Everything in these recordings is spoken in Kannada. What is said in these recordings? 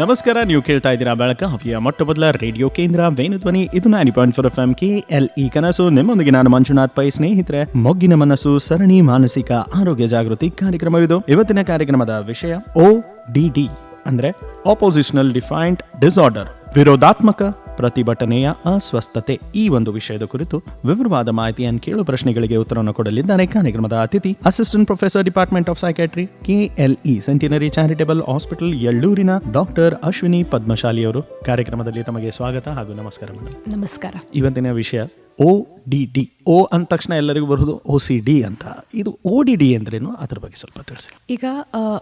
ನಮಸ್ಕಾರ, ನೀವು ಕೇಳ್ತಾ ಇದ್ದೀರಾ ಬೆಳಗಾವಿಯ ಮೊಟ್ಟ ಮೊದಲ ರೇಡಿಯೋ ಕೇಂದ್ರ ವೇಣುಧ್ವನಿ. ಇದು nine point four F M K L E ಕನಸು. ನಿಮ್ಮೊಂದಿಗೆ ನಾನು ಮಂಜುನಾಥ್ ಪೈ. ಸ್ನೇಹಿತರೆ, ಮೊಗ್ಗಿನ ಮನಸ್ಸು, ಸರಣಿ ಮಾನಸಿಕ ಆರೋಗ್ಯ ಜಾಗೃತಿ ಕಾರ್ಯಕ್ರಮವಿದು ಇವತ್ತಿನ ಕಾರ್ಯಕ್ರಮದ ವಿಷಯ ಓ ಡಿ ಡಿ ಅಂದ್ರೆ ಆಪೋಸಿಷನಲ್ ಡಿಫೈನ್ಡ್ ಡಿಸಾರ್ಡರ್ ವಿರೋಧಾತ್ಮಕ ಪ್ರತಿಭಟನೆಯ ಅಸ್ವಸ್ಥತೆ. ಈ ಒಂದು ವಿಷಯದ ಕುರಿತು ವಿವರವಾದ ಮಾಹಿತಿಯನ್ನು ಕೇಳುವ ಪ್ರಶ್ನೆಗಳಿಗೆ ಉತ್ತರವನ್ನು ಕೊಡಲಿದ್ದಾರೆ ಕಾರ್ಯಕ್ರಮದ ಅತಿಥಿ assistant professor department of psychiatry KLE centenary charitable hospital ಯಳ್ಳೂರಿನ doctor Ashwini ಪದ್ಮಶಾಲಿಯವರು ಕಾರ್ಯಕ್ರಮದಲ್ಲಿ ತಮಗೆ ಸ್ವಾಗತ ಹಾಗೂ ನಮಸ್ಕಾರ ಮೇಡಮ್ ನಮಸ್ಕಾರ. ಇವತ್ತಿನ ವಿಷಯ ಓ ಡಿ ಡಿ ಓ ಅಂದ ತಕ್ಷಣ ಎಲ್ಲರಿಗೂ ಬರೋದು ಓ ಸಿ ಡಿ ಅಂತ. ಇದು ಓ ಡಿ ಡಿ ಅಂದ್ರೇನು ಅದ್ರ ಬಗ್ಗೆ ಸ್ವಲ್ಪ ತಿಳಿಸಿ. ಈಗ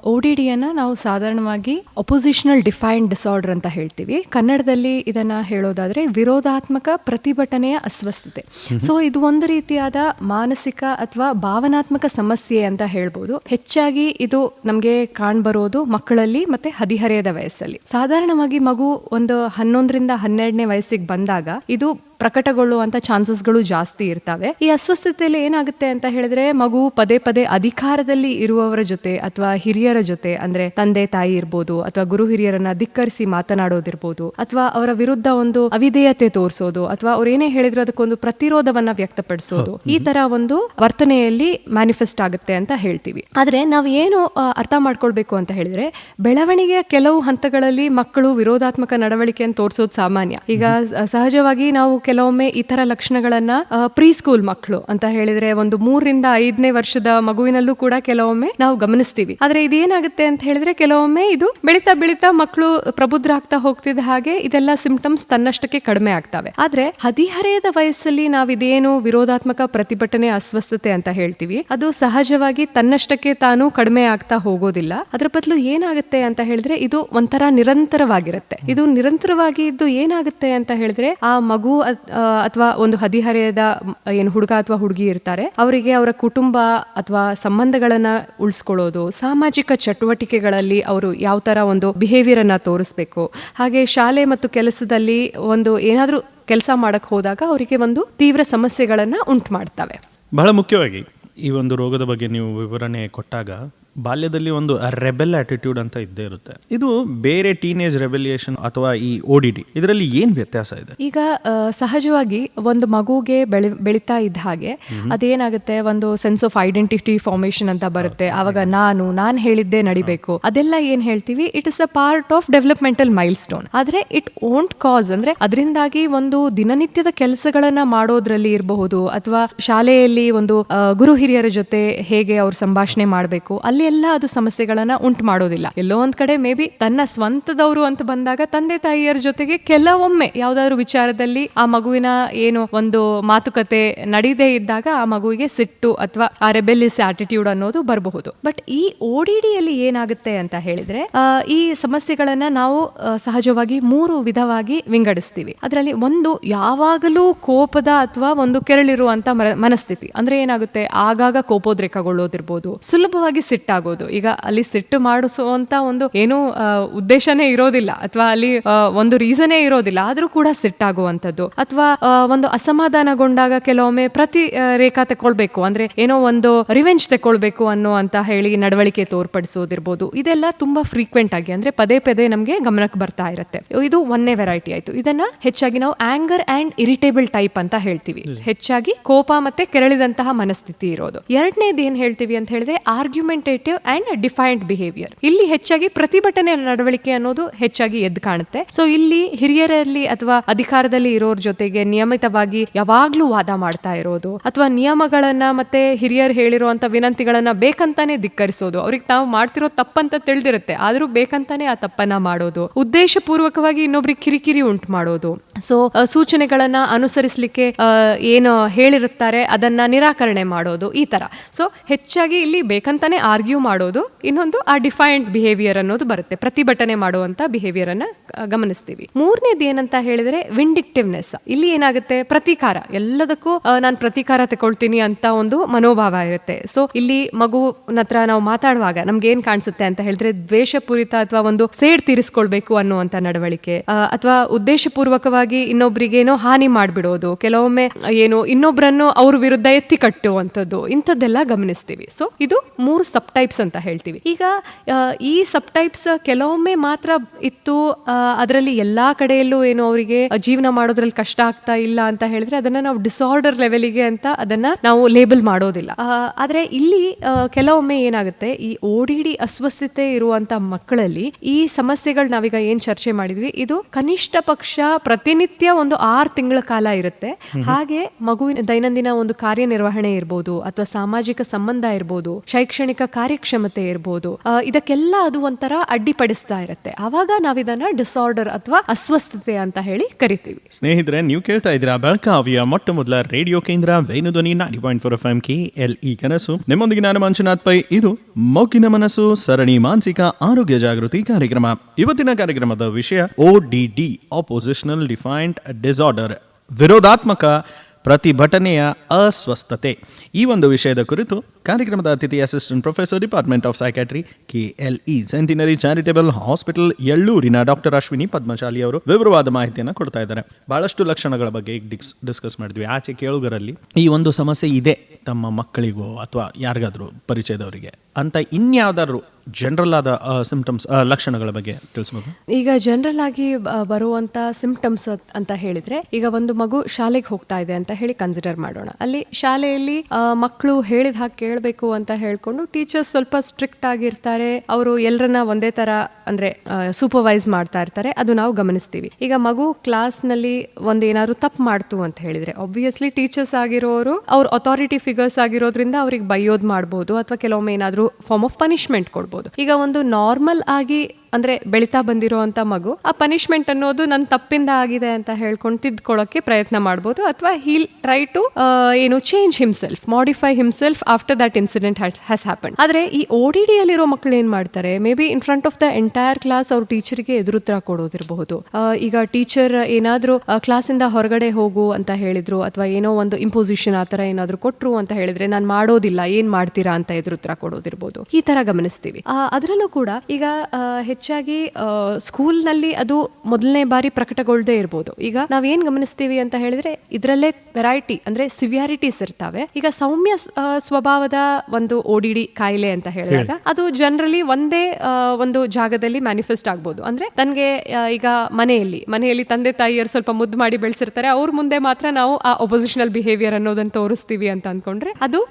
ಒ ಡಿ ಡಿಯನ್ನು ನಾವು ಸಾಧಾರಣವಾಗಿ ಅಪೋಸಿಷನಲ್ ಡಿಫೈನ್ಡ್ ಡಿಸಾರ್ಡರ್ ಅಂತ ಹೇಳ್ತೀವಿ. ಕನ್ನಡದಲ್ಲಿ ಇದನ್ನ ಹೇಳೋದಾದ್ರೆ ವಿರೋಧಾತ್ಮಕ ಪ್ರತಿಭಟನೆಯ ಅಸ್ವಸ್ಥತೆ. ಸೊ ಇದು ಒಂದು ರೀತಿಯಾದ ಮಾನಸಿಕ ಅಥವಾ ಭಾವನಾತ್ಮಕ ಸಮಸ್ಯೆ ಅಂತ ಹೇಳ್ಬೋದು. ಹೆಚ್ಚಾಗಿ ಇದು ನಮಗೆ ಕಾಣ್ಬರೋದು ಮಕ್ಕಳಲ್ಲಿ ಮತ್ತೆ ಹದಿಹರೆಯದ ವಯಸ್ಸಲ್ಲಿ. ಸಾಧಾರಣವಾಗಿ ಮಗು ಒಂದು ಹನ್ನೊಂದರಿಂದ ಹನ್ನೆರಡನೇ ವಯಸ್ಸಿಗೆ ಬಂದಾಗ ಇದು ಪ್ರಕಟಗೊಳ್ಳುವಂತ ಚಾನ್ಸಸ್ಗಳು ಜಾಸ್ತಿ ಇರ್ತವೆ. ಈ ಅಸ್ವಸ್ಥತೆಯಲ್ಲಿ ಏನಾಗುತ್ತೆ ಅಂತ ಹೇಳಿದ್ರೆ ಮಗು ಪದೇ ಪದೇ ಅಧಿಕಾರದಲ್ಲಿ ಇರುವವರ ಜೊತೆ ಅಥವಾ ಹಿರಿಯರ ಜೊತೆ ಅಂದ್ರೆ ತಂದೆ ತಾಯಿ ಇರ್ಬೋದು ಅಥವಾ ಗುರು ಹಿರಿಯರನ್ನ ಧಿಕ್ಕರಿಸಿ ಮಾತನಾಡೋದಿರ್ಬೋದು ಅಥವಾ ಅವರ ವಿರುದ್ಧ ಒಂದು ಅವಿಧೇಯತೆ ತೋರಿಸೋದು ಅಥವಾ ಅವ್ರು ಏನೇ ಹೇಳಿದ್ರು ಅದಕ್ಕೊಂದು ಪ್ರತಿರೋಧವನ್ನ ವ್ಯಕ್ತಪಡಿಸೋದು. ಈ ತರ ಒಂದು ವರ್ತನೆಯಲ್ಲಿ ಮ್ಯಾನಿಫೆಸ್ಟ್ ಆಗುತ್ತೆ ಅಂತ ಹೇಳ್ತೀವಿ. ಆದ್ರೆ ನಾವು ಏನು ಅರ್ಥ ಮಾಡ್ಕೊಳ್ಬೇಕು ಅಂತ ಹೇಳಿದ್ರೆ ಬೆಳವಣಿಗೆಯ ಕೆಲವು ಹಂತಗಳಲ್ಲಿ ಮಕ್ಕಳು ವಿರೋಧಾತ್ಮಕ ನಡವಳಿಕೆಯನ್ನು ತೋರಿಸೋದು ಸಾಮಾನ್ಯ. ಈಗ ಸಹಜವಾಗಿ ನಾವು ಕೆಲವೊಮ್ಮೆ ಈ ತರ ಲಕ್ಷಣಗಳನ್ನ ಪ್ರೀ ಸ್ಕೂಲ್ ಮಕ್ಕಳು ಅಂತ ಹೇಳಿದ್ರೆ ಒಂದು ಮೂರರಿಂದ ಐದನೇ ವರ್ಷದ ಮಗುವಿನಲ್ಲೂ ಕೂಡ ಕೆಲವೊಮ್ಮೆ ನಾವು ಗಮನಿಸ್ತೀವಿ. ಆದ್ರೆ ಇದೇನಾಗುತ್ತೆ ಅಂತ ಹೇಳಿದ್ರೆ ಕೆಲವೊಮ್ಮೆ ಇದು ಬೆಳೀತಾ ಬೆಳೀತಾ ಮಕ್ಕಳು ಪ್ರಬುದ್ಧರಾಗ್ತಾ ಹೋಗ್ತಿದ್ದ ಹಾಗೆ ಇದೆಲ್ಲ ಸಿಂಪ್ಟಮ್ಸ್ ತನ್ನಷ್ಟಕ್ಕೆ ಕಡಿಮೆ ಆಗ್ತವೆ. ಆದ್ರೆ ಹದಿಹರೆಯದ ವಯಸ್ಸಲ್ಲಿ ನಾವಿದೇನು ವಿರೋಧಾತ್ಮಕ ಪ್ರತಿಭಟನೆ ಅಸ್ವಸ್ಥತೆ ಅಂತ ಹೇಳ್ತೀವಿ. ಅದು ಸಹಜವಾಗಿ ತನ್ನಷ್ಟಕ್ಕೆ ತಾನು ಕಡಿಮೆ ಆಗ್ತಾ ಹೋಗೋದಿಲ್ಲ. ಅದ್ರ ಬದಲು ಏನಾಗುತ್ತೆ ಅಂತ ಹೇಳಿದ್ರೆ ಇದು ಒಂಥರ ನಿರಂತರವಾಗಿರುತ್ತೆ. ಇದು ನಿರಂತರವಾಗಿ ಇದ್ದು ಏನಾಗುತ್ತೆ ಅಂತ ಹೇಳಿದ್ರೆ ಆ ಮಗು ಅಥವಾ ಒಂದು ಹದಿಹರೆಯದ ಮ್, ಏನು ಹುಡುಗ ಅಥವಾ ಹುಡುಗಿ ಇರ್ತಾರೆ ಅವರಿಗೆ ಅವರ ಕುಟುಂಬ ಅಥವಾ ಸಂಬಂಧಗಳನ್ನ ಉಳಿಸ್ಕೊಳ್ಳೋದು ಸಾಮಾಜಿಕ ಚಟುವಟಿಕೆಗಳಲ್ಲಿ ಅವರು ಯಾವ ತರ ಒಂದು ಬಿಹೇವಿಯರ್ ಅನ್ನ ತೋರಿಸ್ಬೇಕು ಹಾಗೆ ಶಾಲೆ ಮತ್ತು ಕೆಲಸದಲ್ಲಿ ಒಂದು ಏನಾದರೂ ಕೆಲಸ ಮಾಡಕ್ ಹೋದಾಗ ಅವರಿಗೆ ಒಂದು ತೀವ್ರ ಸಮಸ್ಯೆಗಳನ್ನ ಉಂಟು ಮಾಡ್ತವೆ. ಬಹಳ ಮುಖ್ಯವಾಗಿ ಈ ಒಂದು ರೋಗದ ಬಗ್ಗೆ ನೀವು ವಿವರಣೆ ಕೊಟ್ಟಾಗ ಬಾಲ್ಯದಲ್ಲಿ ಒಂದು ರೆಬೆಲ್ ಆಟಿಟ್ಯೂಡ್ ಅಂತ ಇದ್ದೇ ಇರುತ್ತೆ. ಇದು ಬೇರೆ ಟೀನೇಜ್ ರೆಬೆಲಿಯೇಷನ್ ಅಥವಾ ಈ ಓಡಿಡಿ ಡಿ ಇದರಲ್ಲಿ ಏನು ವ್ಯತ್ಯಾಸ ಇದೆ? ಈಗ ಸಹಜವಾಗಿ ಒಂದು ಮಗುಗೆ ಬೆಳೆ ಬೆಳೀತಾ ಇದ್ದ ಹಾಗೆ ಅದೇನಾಗುತ್ತೆ? ಒಂದು ಸೆನ್ಸ್ ಆಫ್ ಐಡೆಂಟಿಟಿ ಫಾರ್ಮೇಶನ್ ಅಂತ ಬರುತ್ತೆ. ಅವಾಗ ನಾನು ನಾನು ಹೇಳಿದ್ದೇ ನಡಿಬೇಕು. ಅದೆಲ್ಲ ಏನ್ ಹೇಳ್ತೀವಿ? It is a part of developmental milestone ಆದ್ರೆ ಇಟ್ ಓಂಟ್ ಕಾಸ್ ಅಂದ್ರೆ ಅದರಿಂದಾಗಿ ಒಂದು ದಿನನಿತ್ಯದ ಕೆಲಸಗಳನ್ನ ಮಾಡೋದ್ರಲ್ಲಿ ಇರಬಹುದು ಅಥವಾ ಶಾಲೆಯಲ್ಲಿ ಒಂದು ಗುರು ಹಿರಿಯರ ಜೊತೆ ಹೇಗೆ ಅವ್ರು ಸಂಭಾಷಣೆ ಮಾಡಬೇಕು ಅಲ್ಲಿ ಎಲ್ಲ ಅದು ಸಮಸ್ಯೆಗಳನ್ನ ಉಂಟು ಮಾಡೋದಿಲ್ಲ. ಎಲ್ಲೋ ಒಂದ್ ಕಡೆ ಮೇ ಬಿ ತನ್ನ ಸ್ವಂತದವರು ಅಂತ ಬಂದಾಗ ತಂದೆ ತಾಯಿಯರ ಜೊತೆಗೆ ಕೆಲವೊಮ್ಮೆ ಯಾವ್ದಾದ್ರು ವಿಚಾರದಲ್ಲಿ ಆ ಮಗುವಿನ ಏನು ಒಂದು ಮಾತುಕತೆ ನಡೀದೇ ಇದ್ದಾಗ ಆ ಮಗುವಿಗೆ ಸಿಟ್ಟು ಅಥವಾ ಆ ರೆಬೆಲಿಸ್ ಆಟಿಟ್ಯೂಡ್ ಅನ್ನೋದು ಬರಬಹುದು. ಬಟ್ ಈ ಓಡಿಡಿಯಲ್ಲಿ ಏನಾಗುತ್ತೆ ಅಂತ ಹೇಳಿದ್ರೆ ಈ ಸಮಸ್ಯೆಗಳನ್ನ ನಾವು ಸಹಜವಾಗಿ ಮೂರು ವಿಧವಾಗಿ ವಿಂಗಡಿಸ್ತೀವಿ. ಅದರಲ್ಲಿ ಒಂದು ಯಾವಾಗಲೂ ಕೋಪದ ಅಥವಾ ಒಂದು ಕೆರಳಿರುವಂತ ಮನಸ್ಥಿತಿ. ಅಂದ್ರೆ ಏನಾಗುತ್ತೆ? ಆಗಾಗ ಕೋಪೋದ್ರೇಕಗೊಳ್ಳೋದಿರ್ಬೋದು. ಸುಲಭವಾಗಿ ಸಿಟ್ಟಾಗೋದು ಈಗ ಅಲ್ಲಿ ಸಿಟ್ಟು ಮಾಡಿಸುವಂತ ಒಂದು ಏನು ಉದ್ದೇಶನೇ ಇರೋದಿಲ್ಲ. ಅಥವಾ ಅಲ್ಲಿ ಒಂದು ರೀಸನೇ ಇರೋದಿಲ್ಲ. ಆದ್ರೂ ಕೂಡ ಸಿಟ್ಟಾಗುವಂಥದ್ದು. ಅಥವಾ ಒಂದು ಅಸಮಾಧಾನಗೊಂಡಾಗ ಕೆಲವೊಮ್ಮೆ ಪ್ರತಿ ರೇಖಾ ತಕೊಳ್ಬೇಕು ಅಂದ್ರೆ ಏನೋ ಒಂದು ರಿವೆಂಜ್ ತಕೊಳ್ಬೇಕು ಅನ್ನೋ ಅಂತ ಹೇಳಿ ನಡವಳಿಕೆ ತೋರ್ಪಡಿಸೋದಿರ್ಬೋದು. ಇದೆಲ್ಲ ತುಂಬಾ ಫ್ರೀಕ್ವೆಂಟ್ ಆಗಿ ಅಂದ್ರೆ ಪದೇ ಪದೇ ನಮಗೆ ಗಮನಕ್ಕೆ ಬರ್ತಾ ಇರುತ್ತೆ. ಇದು ಒಂದೇ ವೆರೈಟಿ ಆಯ್ತು. ಇದನ್ನ ಹೆಚ್ಚಾಗಿ ನಾವು ಆಂಗರ್ ಅಂಡ್ ಇರಿಟೇಬಲ್ ಟೈಪ್ ಅಂತ ಹೇಳ್ತೀವಿ. ಹೆಚ್ಚಾಗಿ ಕೋಪ ಮತ್ತೆ ಕೆರಳಿದಂತಹ ಮನಸ್ಥಿತಿ ಇರೋದು. ಎರಡನೇದು ಏನ್ ಹೇಳ್ತೀವಿ ಅಂತ ಹೇಳಿದ್ರೆ ಆರ್ಗ್ಯುಮೆಂಟೇಟಿವ್ ಅಂಡ್ ಡಿಫೈನ್ಡ್ ಬಿಹೇವಿಯರ್ ಇಲ್ಲಿ ಹೆಚ್ಚಾಗಿ ಪ್ರತಿಭಟನೆ ನಡವಳಿಕೆ ಅನ್ನೋದು ಹೆಚ್ಚಾಗಿ ಎದ್ದು ಕಾಣುತ್ತೆ. ಸೊ ಇಲ್ಲಿ ಹಿರಿಯರಲ್ಲಿ ಅಥವಾ ಅಧಿಕಾರದಲ್ಲಿ ಇರೋರ್ ಜೊತೆಗೆ ನಿಯಮಿತವಾಗಿ ಯಾವಾಗ್ಲೂ ವಾದ ಮಾಡ್ತಾ ಇರೋದು ಅಥವಾ ನಿಯಮಗಳನ್ನ ಮತ್ತೆ ಹಿರಿಯರು ಹೇಳಿರುವಂತ ವಿನಂತಿಗಳನ್ನ ಬೇಕಂತಾನೆ ಧಿಕ್ಕರಿಸೋದು. ಅವ್ರಿಗೆ ತಾವು ಮಾಡ್ತಿರೋ ತಪ್ಪಂತ ತಿಳಿದಿರುತ್ತೆ. ಆದ್ರೂ ಬೇಕಂತಾನೆ ಆ ತಪ್ಪನ್ನ ಮಾಡೋದು. ಉದ್ದೇಶ ಪೂರ್ವಕವಾಗಿ ಇನ್ನೊಬ್ರಿಗೆ ಕಿರಿಕಿರಿ ಉಂಟು ಮಾಡೋದು. ಸೊ ಸೂಚನೆಗಳನ್ನ ಅನುಸರಿಸಲಿಕ್ಕೆ ಏನು ಹೇಳಿರುತ್ತಾರೆ ಅದನ್ನ ನಿರಾಕರಣೆ ಮಾಡೋದು ಈ ತರ. ಸೊ ಹೆಚ್ಚಾಗಿ ಇಲ್ಲಿ ಬೇಕಂತಾನೆ ಆರ್ಗ್ಯೂ ಮಾಡೋದು, ಇನ್ನೊಂದು ಆ ಡಿಫೈನ್ಡ್ ಬಿಹೇವಿಯರ್ ಅನ್ನೋದು ಬರುತ್ತೆ. ಪ್ರತಿಭಟನೆ ಮಾಡುವಂತ ಬಿಹೇವಿಯರ್ ಅನ್ನ ಗಮನಿಸ್ತೀವಿ. ಮೂರನೇದು ಏನಂತ ಹೇಳಿದ್ರೆ ವಿಂಡಿಕ್ಟಿವ್ನೆಸ್ ಇಲ್ಲಿ ಏನಾಗುತ್ತೆ? ಪ್ರತೀಕಾರ. ಎಲ್ಲದಕ್ಕೂ ನಾನು ಪ್ರತೀಕಾರ ತಗೊಳ್ತೀನಿ ಅಂತ ಒಂದು ಮನೋಭಾವ ಇರುತ್ತೆ. ಸೊ ಇಲ್ಲಿ ಮಗು ಹತ್ರ ನಾವು ಮಾತಾಡುವಾಗ ನಮ್ಗೆ ಏನ್ ಕಾಣಿಸುತ್ತೆ ಅಂತ ಹೇಳಿದ್ರೆ ದ್ವೇಷಪೂರಿತ ಅಥವಾ ಒಂದು ಸೇಡ್ ತೀರಿಸ್ಕೊಳ್ಬೇಕು ಅನ್ನುವಂತ ನಡವಳಿಕೆ. ಅಥವಾ ಉದ್ದೇಶಪೂರ್ವಕವಾಗಿ ಇನ್ನೊಬ್ರಿಗೇನೋ ಹಾನಿ ಮಾಡ್ಬಿಡೋದು. ಕೆಲವೊಮ್ಮೆ ಏನು ಇನ್ನೊಬ್ಬರನ್ನು ಅವ್ರ ವಿರುದ್ಧ ಎತ್ತಿ ಕಟ್ಟುವಂಥದ್ದು. ಇಂಥದ್ದೆಲ್ಲ ಗಮನಿಸ್ತೀವಿ. ಸೊ ಇದು ಮೂರು ಸಬ್ ಟೈಪ್ಸ್ ಅಂತ ಹೇಳ್ತೀವಿ. ಈಗ ಈ ಸಬ್ ಟೈಪ್ಸ್ ಕೆಲವೊಮ್ಮೆ ಮಾತ್ರ ಇತ್ತು ಅದರಲ್ಲಿ ಎಲ್ಲಾ ಕಡೆಯಲ್ಲೂ ಏನು ಅವರಿಗೆ ಜೀವನ ಮಾಡೋದ್ರಲ್ಲಿ ಕಷ್ಟ ಆಗ್ತಾ ಇಲ್ಲ ಅಂತ ಹೇಳಿದ್ರೆ ಅದನ್ನ ನಾವು ಡಿಸಾರ್ಡರ್ ಲೆವೆಲಿಗೆ ಅಂತ ಅದನ್ನ ನಾವು ಲೇಬಲ್ ಮಾಡೋದಿಲ್ಲ. ಆದ್ರೆ ಇಲ್ಲಿ ಕೆಲವೊಮ್ಮೆ ಏನಾಗುತ್ತೆ ಈ ಓಡಿಡಿ ಅಸ್ವಸ್ಥತೆ ಇರುವಂತ ಮಕ್ಕಳಲ್ಲಿ ಈ ಸಮಸ್ಯೆಗಳು ನಾವೀಗ ಏನ್ ಚರ್ಚೆ ಮಾಡಿದ್ವಿ ಇದು ಕನಿಷ್ಠ ಪಕ್ಷ ಪ್ರತಿನಿತ್ಯ ಒಂದು ಆರು ತಿಂಗಳ ಕಾಲ ಇರುತ್ತೆ. ಹಾಗೆ ಮಗುವಿನ ದೈನಂದಿನ ಒಂದು ಕಾರ್ಯನಿರ್ವಹಣೆ ಇರ್ಬೋದು ಅಥವಾ ಸಾಮಾಜಿಕ ಸಂಬಂಧ ಇರ್ಬೋದು ಶೈಕ್ಷಣಿಕ ಕಾರ್ಯಕ್ಷಮತೆ ಇರ್ಬೋದು. ಇದಕ್ಕೆಲ್ಲ ಅದು ಒಂಥರ ಅಡ್ಡಿಪಡಿಸ್ತಾ ಇರುತ್ತೆ. ಆವಾಗ ಇದನ್ನ ಡಿಸಾರ್ಡರ್ ಅಥವಾ ಅಸ್ವಸ್ಥತೆ ಅಂತ ಹೇಳಿ ಕರಿತೀವಿ. ಸ್ನೇಹಿತರೆ, ನೀವು ಕೇಳ್ತಾ ಇದ್ದೀರಾ ಬೆಳಕಾವಿಯ ಮೊಟ್ಟ ಮೊದಲ ರೇಡಿಯೋ ಕೇಂದ್ರ Venudhwani nine point four F M K L E ಕನಸು. ನಿಮ್ಮೊಂದಿಗೆ ನಾನು ಮಂಜುನಾಥ್ ಪೈ, ಇದು ಮೌಖಿನ ಮನಸ್ಸು, ಸರಣಿ ಮಾನಸಿಕ ಆರೋಗ್ಯ ಜಾಗೃತಿ ಕಾರ್ಯಕ್ರಮ. ಇವತ್ತಿನ ಕಾರ್ಯಕ್ರಮದ ವಿಷಯ O D D oppositional defined disorder ವಿರೋಧಾತ್ಮಕ ಪ್ರತಿಭಟನೆಯ ಅಸ್ವಸ್ಥತೆ. ಈ ಒಂದು ವಿಷಯದ ಕುರಿತು ಕಾರ್ಯಕ್ರಮದ ಅತಿಥಿ assistant professor department of psychiatry KLE centenary charitable hospital ಎಳ್ಳೂರಿನ doctor Ashwini Padmashali ಅವರು ವಿವರವಾದ ಮಾಹಿತಿಯನ್ನು ಕೊಡ್ತಾ ಇದ್ದಾರೆ. ಬಹಳಷ್ಟು ಲಕ್ಷಣಗಳ ಬಗ್ಗೆ ಡಿಸ್ಕಸ್ ಮಾಡಿದ್ವಿ. ಆಚೆ ಕೇಳುಗರಲ್ಲಿ ಈ ಒಂದು ಸಮಸ್ಯೆ ಇದೆ ತಮ್ಮ ಮಕ್ಕಳಿಗೋ ಅಥವಾ ಯಾರಿಗಾದ್ರೂ ಪರಿಚಯದವರಿಗೆ ಅಂತ ಇನ್ಯಾವ್ದಾದ್ರು ಜನರಲ್ ಆದ ಸಿಂಪ್ಟಮ್ಸ್ ಲಕ್ಷಣಗಳ ಬಗ್ಗೆ ತಿಳಿಸಬಹುದು ಈಗ ಜನರಲ್ ಆಗಿ ಬರುವಂತ ಸಿಂಪ್ಟಮ್ಸ್ ಅಂತ ಹೇಳಿದ್ರೆ ಈಗ ಒಂದು ಮಗು ಶಾಲೆಗೆ ಹೋಗ್ತಾ ಇದೆ ಅಂತ ಹೇಳಿ ಕನ್ಸಿಡರ್ ಮಾಡೋಣ. ಅಲ್ಲಿ ಶಾಲೆಯಲ್ಲಿ ಮಕ್ಕಳು ಹೇಳಿದ ಹಾಗೆ ಕೇಳಬೇಕು ಅಂತ ಹೇಳ್ಕೊಂಡು ಟೀಚರ್ಸ್ ಸ್ವಲ್ಪ ಸ್ಟ್ರಿಕ್ಟ್ ಆಗಿರ್ತಾರೆ. ಅವರು ಎಲ್ಲರನ್ನ ಒಂದೇ ತರ ಅಂದ್ರೆ ಸೂಪರ್ವೈಸ್ ಮಾಡ್ತಾ ಇರ್ತಾರೆ. ಅದು ನಾವು ಗಮನಿಸ್ತೀವಿ. ಈಗ ಮಗು ಕ್ಲಾಸ್ನಲ್ಲಿ ಒಂದ್ ಏನಾದ್ರು ತಪ್ಪು ಮಾಡ್ತು ಅಂತ ಹೇಳಿದ್ರೆ ಆಬ್ವಿಯಸ್ಲಿ ಟೀಚರ್ಸ್ ಆಗಿರೋರು ಅವ್ರ ಅಥಾರಿಟಿ ಫಿಗರ್ಸ್ ಆಗಿರೋದ್ರಿಂದ ಅವ್ರಿಗೆ ಬೈಯೋದು ಮಾಡ್ಬೋದು, ಅಥವಾ ಕೆಲವೊಮ್ಮೆ ಏನಾದ್ರು ಫಾರ್ಮ್ ಆಫ್ ಪನಿಷ್ಮೆಂಟ್ ಕೊಡ್ಬೋದು. ಈಗ ಒಂದು ನಾರ್ಮಲ್ ಆಗಿ ಅಂದ್ರೆ ಬೆಳಿತಾ ಬಂದಿರೋ ಅಂತ ಮಗು, ಆ ಪನಿಷ್ಮೆಂಟ್ ಅನ್ನೋದು ನನ್ನ ತಪ್ಪಿಂದ ಆಗಿದೆ ಅಂತ ಹೇಳ್ಕೊಂಡು ತಿದ್ಕೊಳ್ಳೋಕೆ ಪ್ರಯತ್ನ ಮಾಡ್ಬೋದು ಅಥವಾ ಹೀಲ್ ಟ್ರೈ ಟು ಏನು change himself modify himself after that incident has happen ಆದ್ರೆ ಈ ಓ ಡಿ ಮಕ್ಕಳು ಏನ್ ಮಾಡ್ತಾರೆ? Maybe in front of the entire class ಅವ್ರ ಟೀಚರ್ಗೆ ಎದುರುತ್ತರ ಕೊಡೋದಿರಬಹುದು. ಈಗ ಟೀಚರ್ ಏನಾದ್ರೂ ಕ್ಲಾಸಿಂದ ಹೊರಗಡೆ ಹೋಗು ಅಂತ ಹೇಳಿದ್ರು, ಅಥವಾ ಏನೋ ಒಂದು ಇಂಪೋಸಿಷನ್ ಆ ತರ ಏನಾದ್ರು ಕೊಟ್ರು ಅಂತ ಹೇಳಿದ್ರೆ ನಾನು ಮಾಡೋದಿಲ್ಲ, ಏನ್ ಮಾಡ್ತೀರಾ ಅಂತ ಎದುರುತ್ತರ ಕೊಡೋದಿರ್ಬೋದು. ಈ ತರ ಗಮನಿಸ್ತೀವಿ. ಅದರಲ್ಲೂ ಕೂಡ ಈಗ ಹೆಚ್ಚಾಗಿ ಸ್ಕೂಲ್ನಲ್ಲಿ ಅದು ಮೊದಲನೇ ಬಾರಿ ಪ್ರಕಟಗೊಳ್ಳದೆ ಇರ್ಬೋದು. ಈಗ ನಾವ್ ಏನ್ ಗಮನಿಸ್ತೀವಿ ಅಂತ ಹೇಳಿದ್ರೆ ಇದರಲ್ಲೇ ವೆರೈಟಿ ಅಂದ್ರೆ ಸಿವಿಯಾರಿಟೀಸ್ ಇರ್ತಾವೆ. ಈಗ ಸೌಮ್ಯ ಸ್ವಭಾವದ ಒಂದು ಓಡಿಡಿ ಕಾಯಿಲೆ ಅಂತ ಹೇಳಿದಾಗ ಅದು ಜನರಲಿ ಒಂದೇ ಒಂದು ಜಾಗದಲ್ಲಿ ಮ್ಯಾನಿಫೆಸ್ಟ್ ಆಗ್ಬೋದು. ಅಂದ್ರೆ ನನ್ಗೆ ಈಗ ಮನೆಯಲ್ಲಿ ಮನೆಯಲ್ಲಿ ತಂದೆ ತಾಯಿಯರು ಸ್ವಲ್ಪ ಮುದ್ದು ಮಾಡಿ ಬೆಳೆಸಿರ್ತಾರೆ ಅವ್ರ ಮುಂದೆ ಮಾತ್ರ ನಾವು ಆ ಒಪೋಸಿಷನಲ್ ಬಿಹೇವಿಯರ್ ಅನ್ನೋದನ್ನ ತೋರಿಸ್ತೀವಿ ಅಂತ ಅನ್ಕೊಂಡ್ರೆ ಅದು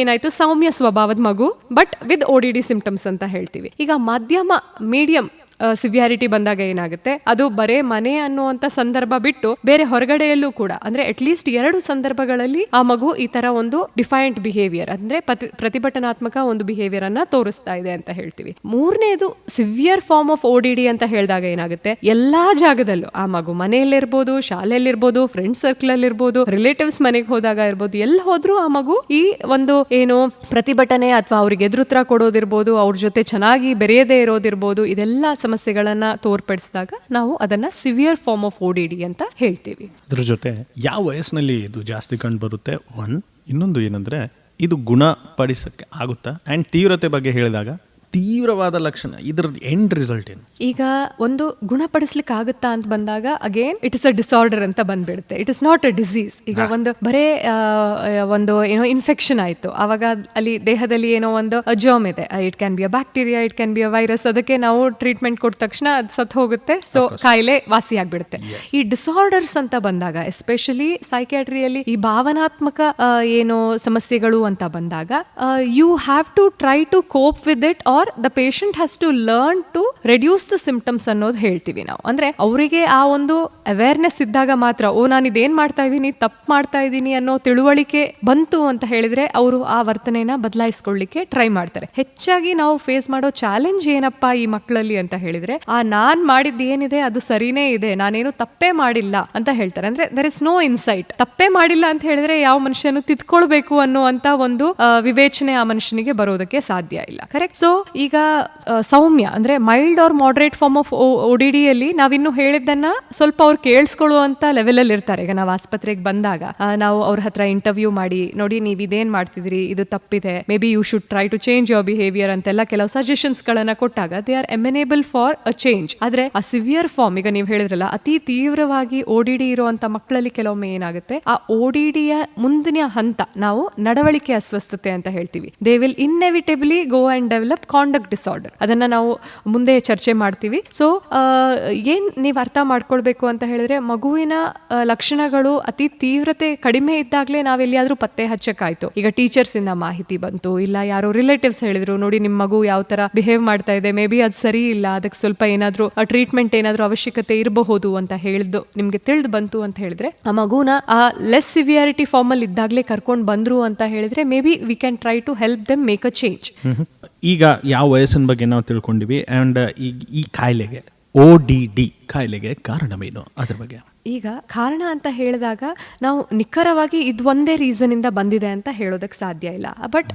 ಏನಾಯ್ತು ಸೌಮ್ಯ ಸ್ವಭಾವದ ಮಗು ಬಟ್ ವಿತ್ ಓಡಿಡಿ ಸಿಂಪ್ಟಮ್ಸ್ ಅಂತ ಹೇಳ್ತೀವಿ. ಈಗ ಮಧ್ಯಮ medium. ಸಿವಿಯಾರಿಟಿ ಬಂದಾಗ ಏನಾಗುತ್ತೆ? ಅದು ಬರೇ ಮನೆ ಅನ್ನುವಂತ ಸಂದರ್ಭ ಬಿಟ್ಟು ಬೇರೆ ಹೊರಗಡೆಯಲ್ಲೂ ಕೂಡ, ಅಂದ್ರೆ ಅಟ್ಲೀಸ್ಟ್ ಎರಡು ಸಂದರ್ಭಗಳಲ್ಲಿ ಆ ಮಗು ಈ ತರ ಒಂದು ಡಿಫೈಂಟ್ ಬಿಹೇವಿಯರ್ ಅಂದ್ರೆ ಪ್ರತಿ- ಪ್ರತಿಭಟನಾತ್ಮಕ ಒಂದು ಬಿಹೇವಿಯರ್ ಅನ್ನ ತೋರಿಸ್ತಾ ಇದೆ ಅಂತ ಹೇಳ್ತೀವಿ. ಮೂರನೇದು ಸಿವಿಯರ್ ಫಾರ್ಮ್ ಆಫ್ ಓಡಿಡಿ ಅಂತ ಹೇಳಿದಾಗ ಏನಾಗುತ್ತೆ? ಎಲ್ಲಾ ಜಾಗದಲ್ಲೂ ಆ ಮಗು ಮನೆಯಲ್ಲಿರ್ಬೋದು, ಶಾಲೆಯಲ್ಲಿರ್ಬೋದು ಫ್ರೆಂಡ್ ಸರ್ಕಲ್ ಅಲ್ಲಿ ಇರ್ಬೋದು ರಿಲೇಟಿವ್ಸ್ ಮನೆಗೆ ಹೋದಾಗ ಇರ್ಬೋದು ಎಲ್ಲಿ ಹೋದ್ರೂ ಆ ಮಗು ಈ ಒಂದು ಏನು ಪ್ರತಿಭಟನೆ ಅಥವಾ ಅವ್ರಿಗೆ ಎದುರುತ್ರ ಕೊಡೋದಿರ್ಬೋದು, ಅವ್ರ ಜೊತೆ ಚೆನ್ನಾಗಿ ಬೆರೆಯದೇ ಇರೋದಿರ್ಬೋದು, ಇದೆಲ್ಲ ಸಮಸ್ಯೆಗಳನ್ನ ತೋರ್ಪಡಿಸಿದಾಗ ನಾವು ಅದನ್ನ ಸಿವಿಯರ್ ಫಾರ್ಮ್ ಆಫ್ ಓಡಿಡಿ ಅಂತ ಹೇಳ್ತೀವಿ. ಅದ್ರ ಜೊತೆ ಯಾವ ವಯಸ್ಸಿನಲ್ಲಿ ಇದು ಜಾಸ್ತಿ ಕಂಡು ಬರುತ್ತೆ? ಒನ್ ಇನ್ನೊಂದು ಏನಂದ್ರೆ ಇದು ಗುಣಪಡಿಸಕ್ಕೆ ಆಗುತ್ತಾ? ಆ್ಯಂಡ್ ತೀವ್ರತೆ ಬಗ್ಗೆ ಹೇಳಿದಾಗ? ತೀವ್ರವಾದ ಲಕ್ಷಣ. ಇದ್ರದ್ದು ಎಂಡ್ ರಿಸಲ್ಟ್ ಏನು? ಈಗ ಒಂದು ಗುಣಪಡಿಸ್ಲಿಕ್ಕೆ ಆಗುತ್ತಾ ಅಂತ ಬಂದಾಗ again it is a disorder ಅಂತ ಬಂದ್ಬಿಡುತ್ತೆ. It is not a disease ಈಗ ಒಂದು ಬರೇ ಒಂದು ಏನೋ ಇನ್ಫೆಕ್ಷನ್ ಆಯಿತು. ಆವಾಗ ಅಲ್ಲಿ ದೇಹದಲ್ಲಿ ಏನೋ ಒಂದು ಜರ್ಮ್ ಇದೆ. It can be a bacteria it can be a virus ಅದಕ್ಕೆ ನಾವು ಟ್ರೀಟ್ಮೆಂಟ್ ಕೊಟ್ಟ ತಕ್ಷಣ ಅದು ಸತ್ ಹೋಗುತ್ತೆ. ಸೊ ಕಾಯಿಲೆ ವಾಸಿ ಆಗಿಬಿಡುತ್ತೆ ಈ ಡಿಸಾರ್ಡರ್ಸ್ ಅಂತ ಬಂದಾಗ ಎಸ್ಪೆಷಲಿ ಸೈಕ್ಯಾಟ್ರಿಯಲ್ಲಿ ಈ ಭಾವನಾತ್ಮಕ ಏನೋ ಸಮಸ್ಯೆಗಳು ಅಂತ ಬಂದಾಗ you have to try to cope with it or the patient has to learn to reduce the symptoms ಅನ್ನೋದು ಹೇಳ್ತೀವಿ ನಾವು. ಅಂದ್ರೆ ಅವರಿಗೆ ಆ ಒಂದು ಅವೇರ್ನೆಸ್ ಇದ್ದಾಗ ಮಾತ್ರ, ಓ, ನಾನು ಇದೇನ್ ಮಾಡ್ತಾ ಇದ್ದೀನಿ, ತಪ್ಪು ಮಾಡ್ತಾ ಇದ್ದೀನಿ ಅನ್ನೋ ತಿಳುವಳಿಕೆ ಬಂತು ಅಂತ ಹೇಳಿದ್ರೆ ಅವರು ಆ ವರ್ತನೆನ ಬದಲಾಯಿಸ್ಕೊಳ್ಳಿಕ್ಕೆ ಟ್ರೈ ಮಾಡ್ತಾರೆ. ಹೆಚ್ಚಾಗಿ ನಾವು ಫೇಸ್ ಮಾಡೋ ಚಾಲೆಂಜ್ ಏನಪ್ಪಾ ಈ ಮಕ್ಕಳಲ್ಲಿ ಅಂತ ಹೇಳಿದ್ರೆ, ಆ, ನಾನ್ ಮಾಡಿದ್ದು ಏನಿದೆ, ಅದು ಸರಿನೇ ಇದೆ, ನಾನೇನು ತಪ್ಪೇ ಮಾಡಿಲ್ಲ ಅಂತ ಹೇಳ್ತಾರೆ. ಅಂದ್ರೆ ದರ್ ಇಸ್ ನೋ ಇನ್ಸೈಟ್ ತಪ್ಪೇ ಮಾಡಿಲ್ಲ ಅಂತ ಹೇಳಿದ್ರೆ ಯಾವ ಮನುಷ್ಯನು ತಿದ್ಕೊಳ್ಬೇಕು ಅನ್ನುವಂತ ಒಂದು ವಿವೇಚನೆ ಆ ಮನುಷ್ಯನಿಗೆ ಬರೋದಕ್ಕೆ ಸಾಧ್ಯ ಇಲ್ಲ. ಕರೆಕ್ಟ್ ಸೊ ಈಗ ಸೌಮ್ಯ, ಅಂದ್ರೆ mild or moderate form of O D ಡಿಯಲ್ಲಿ ನಾವಿನ್ನು ಹೇಳಿದ್ದನ್ನ ಸ್ವಲ್ಪ ಅವ್ರು ಕೇಳಿಸ್ಕೊಳ್ಳುವಂತ ಲೆವೆಲ್ ಅಲ್ಲಿ ಇರ್ತಾರೆ. ಈಗ ನಾವು ಆಸ್ಪತ್ರೆಗೆ ಬಂದಾಗ ನಾವು ಅವ್ರ ಹತ್ರ ಇಂಟರ್ವ್ಯೂ ಮಾಡಿ, ನೋಡಿ, ನೀವು ಇದೇನ್ ಮಾಡ್ತಿದ್ರಿ ಇದು ತಪ್ಪಿದೆ. Maybe you should try to change your behaviour ಅಂತೆಲ್ಲ ಕೆಲವು ಸಜೆಷನ್ಸ್ ಗಳನ್ನ ಕೊಟ್ಟಾಗ they are amenable for a change ಆದ್ರೆ ಆ ಸಿವಿಯರ್ ಫಾರ್ಮ್ ಈಗ ನೀವು ಹೇಳಿದ್ರಲ್ಲ, ಅತಿ ತೀವ್ರವಾಗಿ ಓಡಿಡಿ ಇರುವಂತ ಮಕ್ಕಳಲ್ಲಿ ಕೆಲವೊಮ್ಮೆ ಏನಾಗುತ್ತೆ? ಆ ಓಡಿಡಿಯ ಮುಂದಿನ ಹಂತ, ನಾವು ನಡವಳಿಕೆ ಅಸ್ವಸ್ಥತೆ ಅಂತ ಹೇಳ್ತೀವಿ. They will inevitably go and develop conduct disorder ಅದನ್ನ ನಾವು ಮುಂದೆ ಚರ್ಚೆ ಮಾಡ್ತೀವಿ. ಸೊ ಏನ್ ನೀವು ಅರ್ಥ ಮಾಡ್ಕೊಳ್ಬೇಕು ಅಂತ ಹೇಳಿದ್ರೆ, ಮಗುವಿನ ಲಕ್ಷಣಗಳು ಅತಿ ತೀವ್ರತೆ ಕಡಿಮೆ ಇದ್ದಾಗಲೇ ನಾವು ಎಲ್ಲಿಯಾದ್ರೂ ಪತ್ತೆ ಹಚ್ಚಕ್ಕಾಯ್ತು. ಈಗ ಟೀಚರ್ಸ್ ಇಂದ ಮಾಹಿತಿ ಬಂತು. ಇಲ್ಲ ಯಾರೋ ರಿಲೇಟಿವ್ಸ್ ಹೇಳಿದ್ರು, ನೋಡಿ ನಿಮ್ಮ ಮಗು ಯಾವ ತರ ಬಿಹೇವ್ ಮಾಡ್ತಾ ಇದೆ. ಮೇ ಬಿ ಅದು ಸರಿ ಇಲ್ಲ. ಅದಕ್ಕೆ ಸ್ವಲ್ಪ ಏನಾದ್ರೂ ಟ್ರೀಟ್ಮೆಂಟ್ ಏನಾದ್ರೂ ಅವಶ್ಯಕತೆ ಇರಬಹುದು, ಅಂತ ಹೇಳಿದ್ದು ನಿಮ್ಗೆ ತಿಳಿದು ಬಂತು ಅಂತ ಹೇಳಿದ್ರೆ, ಆ ಮಗುನ, ಆ ಲೆಸ್ ಸಿವಿಯಾರಿಟಿ ಫಾರ್ಮ್ ಅಲ್ಲಿ ಇದ್ದಾಗಲೇ ಕರ್ಕೊಂಡು ಬಂದ್ರು ಅಂತ ಹೇಳಿದ್ರೆ maybe we can try to help them make a change ಈಗ ಯಾವ ವಯಸ್ಸಿನ ಬಗ್ಗೆ ನಾವು ತಿಳ್ಕೊಂಡಿವಿ ಆ್ಯಂಡ್ ಈ ಈ ಕಾಯಿಲೆಗೆ ಓ ಡಿ ಡಿ ಕಾಯಿಲೆಗೆ ಕಾರಣವೇನು, ಅದ್ರ ಬಗ್ಗೆ? ಈಗ ಕಾರಣ ಅಂತ ಹೇಳಿದಾಗ ನಾವು ನಿಖರವಾಗಿ ಇದು ಒಂದೇ ರೀಸನಿಂದ ಬಂದಿದೆ ಅಂತ ಹೇಳೋದಕ್ಕೆ ಸಾಧ್ಯ ಇಲ್ಲ. ಬಟ್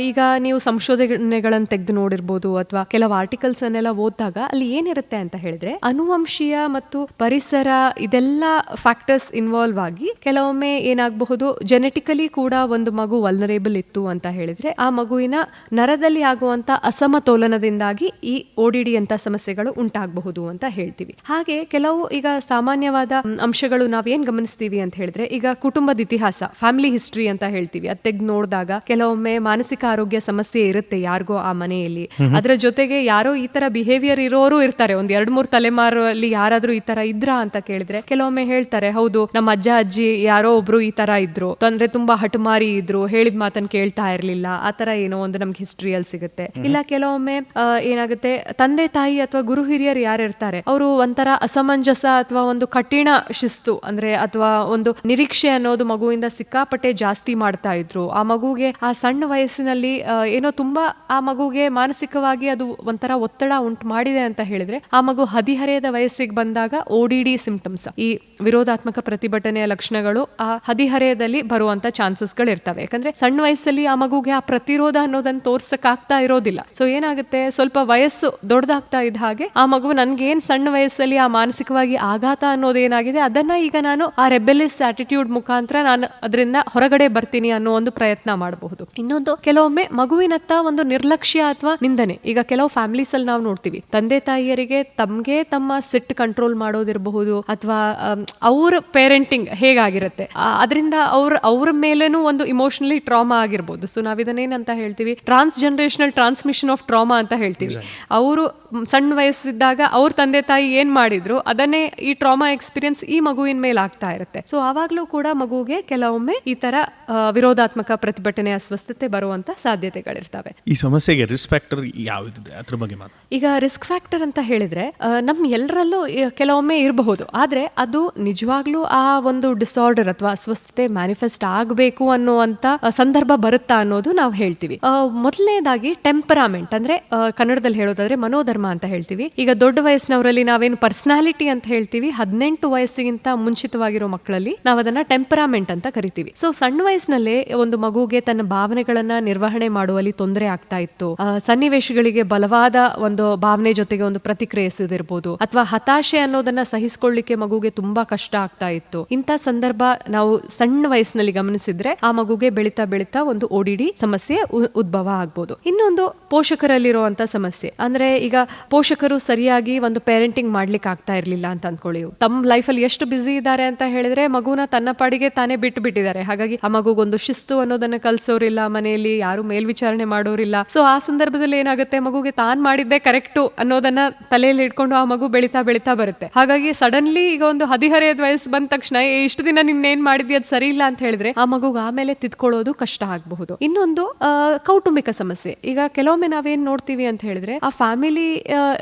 ಈಗ ನೀವು ಸಂಶೋಧನೆಗಳನ್ನು ತೆಗೆದು ನೋಡಿರ್ಬೋದು ಅಥವಾ ಕೆಲವು ಆರ್ಟಿಕಲ್ಸ್ ಅನ್ನೆಲ್ಲ ಓದಿದಾಗ ಅಲ್ಲಿ ಏನಿರುತ್ತೆ ಅಂತ ಹೇಳಿದ್ರೆ ಅನುವಂಶೀಯ ಮತ್ತು ಪರಿಸರ ಇದೆಲ್ಲ ಫ್ಯಾಕ್ಟರ್ಸ್ ಇನ್ವಾಲ್ವ್ ಆಗಿ ಕೆಲವೊಮ್ಮೆ ಏನಾಗಬಹುದು ಜೆನೆಟಿಕಲಿ ಕೂಡ ಒಂದು ಮಗು ವಲ್ನರೇಬಲ್ ಇತ್ತು ಅಂತ ಹೇಳಿದ್ರೆ ಆ ಮಗುವಿನ ನರದಲ್ಲಿ ಆಗುವಂತ ಅಸಮತೋಲನದಿಂದಾಗಿ ಈ ಓಡಿಡಿ ಅಂತ ಸಮಸ್ಯೆಗಳು ಉಂಟಾಗಬಹುದು ಅಂತ ಹೇಳ್ತೀವಿ. ಹಾಗೆ ಕೆಲವು ಈಗ ಸಾಮಾನ್ಯವಾದ ಅಂಶಗಳು ನಾವೇನ್ ಗಮನಿಸ್ತೀವಿ ಅಂತ ಹೇಳಿದ್ರೆ ಈಗ ಕುಟುಂಬದ ಇತಿಹಾಸ ಫ್ಯಾಮಿಲಿ ಹಿಸ್ಟ್ರಿ ಅಂತ ಹೇಳ್ತೀವಿ. ಅದ್ ತೆಗ್ದು ನೋಡಿದಾಗ ಕೆಲವೊಮ್ಮೆ ಮಾನಸಿಕ ಆರೋಗ್ಯ ಸಮಸ್ಯೆ ಇರುತ್ತೆ ಯಾರಿಗೋ ಆ ಮನೆಯಲ್ಲಿ. ಅದರ ಜೊತೆಗೆ ಯಾರೋ ಈ ತರ ಬಿಹೇವಿಯರ್ ಇರೋರು ಇರ್ತಾರೆ. ಒಂದ್ ಎರಡ್ ಮೂರ್ ತಲೆಮಾರಲ್ಲಿ ಯಾರಾದ್ರೂ ಈ ತರ ಇದ್ರ ಅಂತ ಕೇಳಿದ್ರೆ ಕೆಲವೊಮ್ಮೆ ಹೇಳ್ತಾರೆ ಹೌದು ನಮ್ಮ ಅಜ್ಜ ಅಜ್ಜಿ ಯಾರೋ ಒಬ್ರು ಈ ತರ ಇದ್ರು. ಅಂದ್ರೆ ತುಂಬಾ ಹಠಮಾರಿ ಇದ್ರು ಹೇಳಿದ ಮಾತನ್ನ ಕೇಳ್ತಾ ಇರ್ಲಿಲ್ಲ. ಆ ತರ ಏನೋ ಒಂದು ನಮ್ಗೆ ಹಿಸ್ಟ್ರಿಯಲ್ಲಿ ಸಿಗುತ್ತೆ. ಇಲ್ಲ ಕೆಲವೊಮ್ಮೆ ಏನಾಗುತ್ತೆ ತಂದೆ ತಾಯಿ ಅಥವಾ ಗುರು ಹಿರಿಯರು ಯಾರು ಇರ್ತಾರೆ ಅವರು ಒಂಥರ ಅಸಮಂಜಸ ಅಥವಾ ಒಂದು ಕಠಿಣ ಶಿಸ್ತು, ಅಂದ್ರೆ ಅಥವಾ ಒಂದು ನಿರೀಕ್ಷೆ ಅನ್ನೋದು ಮಗುವಿಂದ ಸಿಕ್ಕಾಪಟ್ಟೆ ಜಾಸ್ತಿ ಮಾಡ್ತಾ ಇದ್ರು. ಆ ಮಗುಗೆ, ಆ ಸಣ್ಣ ವಯಸ್ಸಿನಲ್ಲಿ ಏನೋ ತುಂಬಾ ಆ ಮಗುಗೆ ಮಾನಸಿಕವಾಗಿ ಅದು ಒಂಥರ ಒತ್ತಡ ಉಂಟು ಮಾಡಿದೆ ಅಂತ ಹೇಳಿದ್ರೆ, ಆ ಮಗು ಹದಿಹರೆಯದ ವಯಸ್ಸಿಗೆ ಬಂದಾಗ ಓಡಿಡಿ ಸಿಂಪ್ಟಮ್ಸ್ ಈ ವಿರೋಧಾತ್ಮಕ ಪ್ರತಿಭಟನೆಯ ಲಕ್ಷಣಗಳು ಆ ಹದಿಹರೆಯದಲ್ಲಿ ಬರುವಂತ ಚಾನ್ಸಸ್ಗಳು ಇರ್ತವೆ ಯಾಕಂದ್ರೆ ಸಣ್ಣ ವಯಸ್ಸಲ್ಲಿ ಆ ಮಗುಗೆ ಆ ಪ್ರತಿರೋಧ ಅನ್ನೋದನ್ನ ತೋರ್ಸಕ್ ಆಗ್ತಾ ಇರೋದಿಲ್ಲ. ಸೊ ಏನಾಗುತ್ತೆ? ಸ್ವಲ್ಪ ವಯಸ್ಸು ದೊಡ್ಡದಾಗ್ತಾ ಇದ್ದ ಹಾಗೆ ಆ ಮಗು ನನ್ಗೆ ಏನ್ ಸಣ್ಣ ವಯಸ್ಸಲ್ಲಿ ಆ ಮಾನಸಿಕವಾಗಿ ಆಘಾತ ಅನ್ನೋದೇನಾಗಿದೆ ಅದನ್ನ ಈಗ ನಾನು ಆ ರೆಬೆಲಿಸ್ ಆಟಿಟ್ಯೂಡ್ ಮುಖಾಂತರ ನಾನು ಅದರಿಂದ ಹೊರಗಡೆ ಬರ್ತೀನಿ ಅನ್ನೋ ಒಂದು ಪ್ರಯತ್ನ ಮಾಡಬಹುದು. ಇನ್ನೊಂದು. ಕೆಲವೊಮ್ಮೆ ಮಗುವಿನತ್ತ ಒಂದು ನಿರ್ಲಕ್ಷ್ಯ ಅಥವಾ ನಿಂದನೆ. ಈಗ ಕೆಲವು ಫ್ಯಾಮಿಲೀಸ್ ಅಲ್ಲಿ ನಾವು ನೋಡ್ತೀವಿ. ತಂದೆ ತಾಯಿಯರಿಗೆ ತಮ್ಗೆ ತಮ್ಮ ಸಿಟ್ ಕಂಟ್ರೋಲ್ ಮಾಡೋದಿರಬಹುದು ಅಥವಾ ಅವ್ರ ಪೇರೆಂಟಿಂಗ್ ಹೇಗಾಗಿರುತ್ತೆ. ಅದರಿಂದ ಅವ್ರ ಅವ್ರ ಮೇಲೇನೂ ಒಂದು ಇಮೋಷನಲಿ ಟ್ರಾಮಾ ಆಗಿರ್ಬೋದು. ಸೊ ನಾವ್ ಇದನ್ನೇನಂತ ಹೇಳ್ತೀವಿ? Transgenerational transmission of trauma ಅಂತ ಹೇಳ್ತೀವಿ. ಅವರು ಸಣ್ಣ ವಯಸ್ಸಿದ್ದಾಗ ಅವ್ರ ತಂದೆ ತಾಯಿ ಏನ್ ಮಾಡಿದ್ರು? ಅದನ್ನೇ ಈ ಟ್ರಾಮಾ ಎಕ್ಸ್ಪೀರಿಯನ್ಸ್ ಈ ಮಗುವಿನ ಮೇಲೆ ಆಗ್ತಾ ಇರುತ್ತೆ. ಸೊ ಆವಾಗ್ಲೂ ಕೂಡ ಮಗುಗೆ ಕೆಲವೊಮ್ಮೆ ಈ ತರ ವಿರೋಧಾತ್ಮಕ ಪ್ರತಿಭಟನೆ ಅಸ್ವಸ್ಥತೆ ಬರುವಂತ ಸಾಧ್ಯತೆಗಳಿರ್ತವೆ. ಈ ಸಮಸ್ಯೆಗೆ ರಿಸ್ಕ್ ಫ್ಯಾಕ್ಟರ್ ಯಾವ್ದಿದೆ? ಅದ್ರ ಬಗ್ಗೆ ಈಗ ರಿಸ್ಕ್ ಫ್ಯಾಕ್ಟರ್ ಅಂತ ಹೇಳಿದ್ರೆ ನಮ್ ಎಲ್ಲರಲ್ಲೂ ಕೆಲವೊಮ್ಮೆ ಇರಬಹುದು. ಆದ್ರೆ ಅದು ನಿಜವಾಗ್ಲೂ ಆ ಒಂದು ಡಿಸಾರ್ಡರ್ ಅಥವಾ ಅಸ್ವಸ್ಥತೆ ಮ್ಯಾನಿಫೆಸ್ಟ್ ಆಗಬೇಕು ಅನ್ನುವಂತ ಸಂದರ್ಭ ಬರುತ್ತಾ ಅನ್ನೋದು ನಾವು ಹೇಳ್ತೀವಿ. ಮೊದಲನೇದಾಗಿ ಟೆಂಪರಾಮೆಂಟ್ ಅಂದ್ರೆ ಕನ್ನಡದಲ್ಲಿ ಹೇಳೋದಾದ್ರೆ ಮನೋಧರ್ಮ ಅಂತ ಹೇಳ್ತೀವಿ. ಈಗ ದೊಡ್ಡ ವಯಸ್ಸಿನವರಲ್ಲಿ ನಾವೇನು ಪರ್ಸನಾಲಿಟಿ ಅಂತ ಹೇಳ್ತೀವಿ. ಹದಿನೆಂಟು ವಯಸ್ಸಿಗಿಂತ ಮುಂಚಿತವಾಗಿರೋ ಮಕ್ಕಳಲ್ಲಿ ನಾವು ಅದನ್ನ ಟೆಂಪರಾಮೆಂಟ್ ಅಂತ ಕರಿತೀವಿ. ಸೊ ಸಣ್ಣ ವಯಸ್ಸಿನಲ್ಲೇ ಒಂದು ಮಗುಗೆ ತನ್ನ ಭಾವನೆಗಳನ್ನ ನಿರ್ವಹಣೆ ಮಾಡುವಲ್ಲಿ ತೊಂದರೆ ಆಗ್ತಾ ಇತ್ತು. ಸನ್ನಿವೇಶಗಳಿಗೆ ಬಲವಾದ ಒಂದು ಭಾವನೆ ಜೊತೆಗೆ ಒಂದು ಪ್ರತಿಕ್ರಿಯಿಸುವುದಿರ್ಬೋದು ಅಥವಾ ಹತಾಶೆ ಅನ್ನೋದನ್ನ ಸಹಿಸಿಕೊಳ್ಳಿಕ್ಕೆ ಮಗುಗೆ ತುಂಬಾ ಕಷ್ಟ ಆಗ್ತಾ ಇತ್ತು. ಇಂಥ ಸಂದರ್ಭ ನಾವು ಸಣ್ಣ ವಯಸ್ಸಿನಲ್ಲಿ ಗಮನಿಸಿದ್ರೆ ಆ ಮಗುಗೆ ಬೆಳೀತಾ ಬೆಳೀತಾ ಒಂದು ಓಡಿಡಿ ಸಮಸ್ಯೆ ಉದ್ಭವ ಆಗ್ಬೋದು. ಇನ್ನೊಂದು ಪೋಷಕರಲ್ಲಿರುವಂತ ಸಮಸ್ಯೆ. ಅಂದ್ರೆ ಈಗ ಪೋಷಕರು ಸರಿಯಾಗಿ ಒಂದು ಪೇರೆಂಟಿಂಗ್ ಮಾಡ್ಲಿಕ್ಕೆ ಆಗ್ತಾ ಇರ್ಲಿಲ್ಲ ಅಂತ ಅನ್ಕೊಳ್ಳಿ ತಮ್ಮ ಲೈಫಲ್ಲಿ ಎಷ್ಟು ಬ್ಯುಸಿ ಇದ್ದಾರೆ ಅಂತ ಹೇಳಿದ್ರೆ ಮಗುನ ತನ್ನ ಪಾಡಿಗೆ ತಾನೇ ಬಿಟ್ಟು ಬಿಟ್ಟಿದ್ದಾರೆ. ಹಾಗಾಗಿ ಆ ಮಗುಗೊಂದು ಶಿಸ್ತು ಅನ್ನೋದನ್ನ ಕಲ್ಸೋರಿಲ್ಲ ಮನೆಯಲ್ಲಿ ಯಾರು ಮೇಲ್ವಿಚಾರಣೆ ಮಾಡೋರಿಲ್ಲ. ಸೊ ಆ ಸಂದರ್ಭದಲ್ಲಿ ಏನಾಗುತ್ತೆ? ಮಗುಗೆ ತಾನ್ ಮಾಡಿದ್ದೆ ಕರೆಕ್ಟು ಅನ್ನೋದನ್ನ ತಲೆಯಲ್ಲಿ ಇಟ್ಕೊಂಡು ಆ ಮಗು ಬೆಳಿತಾ ಬೆಳಿತಾ ಬರುತ್ತೆ. ಹಾಗಾಗಿ ಸಡನ್ಲಿ ಈಗ ಒಂದು ಹದಿಹರೆಯದ ವಯಸ್ಸು ಬಂದ ತಕ್ಷಣ "ಏ, ಇಷ್ಟು ದಿನ ನಿನ್ನೇನ್ ಮಾಡಿದ್ಯ ಅದು ಸರಿ ಇಲ್ಲ ಅಂತ ಹೇಳಿದ್ರೆ ಆ ಮಗುಗೆ ಆಮೇಲೆ ತಿದ್ಕೊಳ್ಳೋದು ಕಷ್ಟ ಆಗಬಹುದು. ಇನ್ನೊಂದು ಕೌಟುಂಬಿಕ ಸಮಸ್ಯೆ. ಈಗ ಕೆಲವೊಮ್ಮೆ ನಾವೇನ್ ನೋಡ್ತೀವಿ ಅಂತ ಹೇಳಿದ್ರೆ ಆ family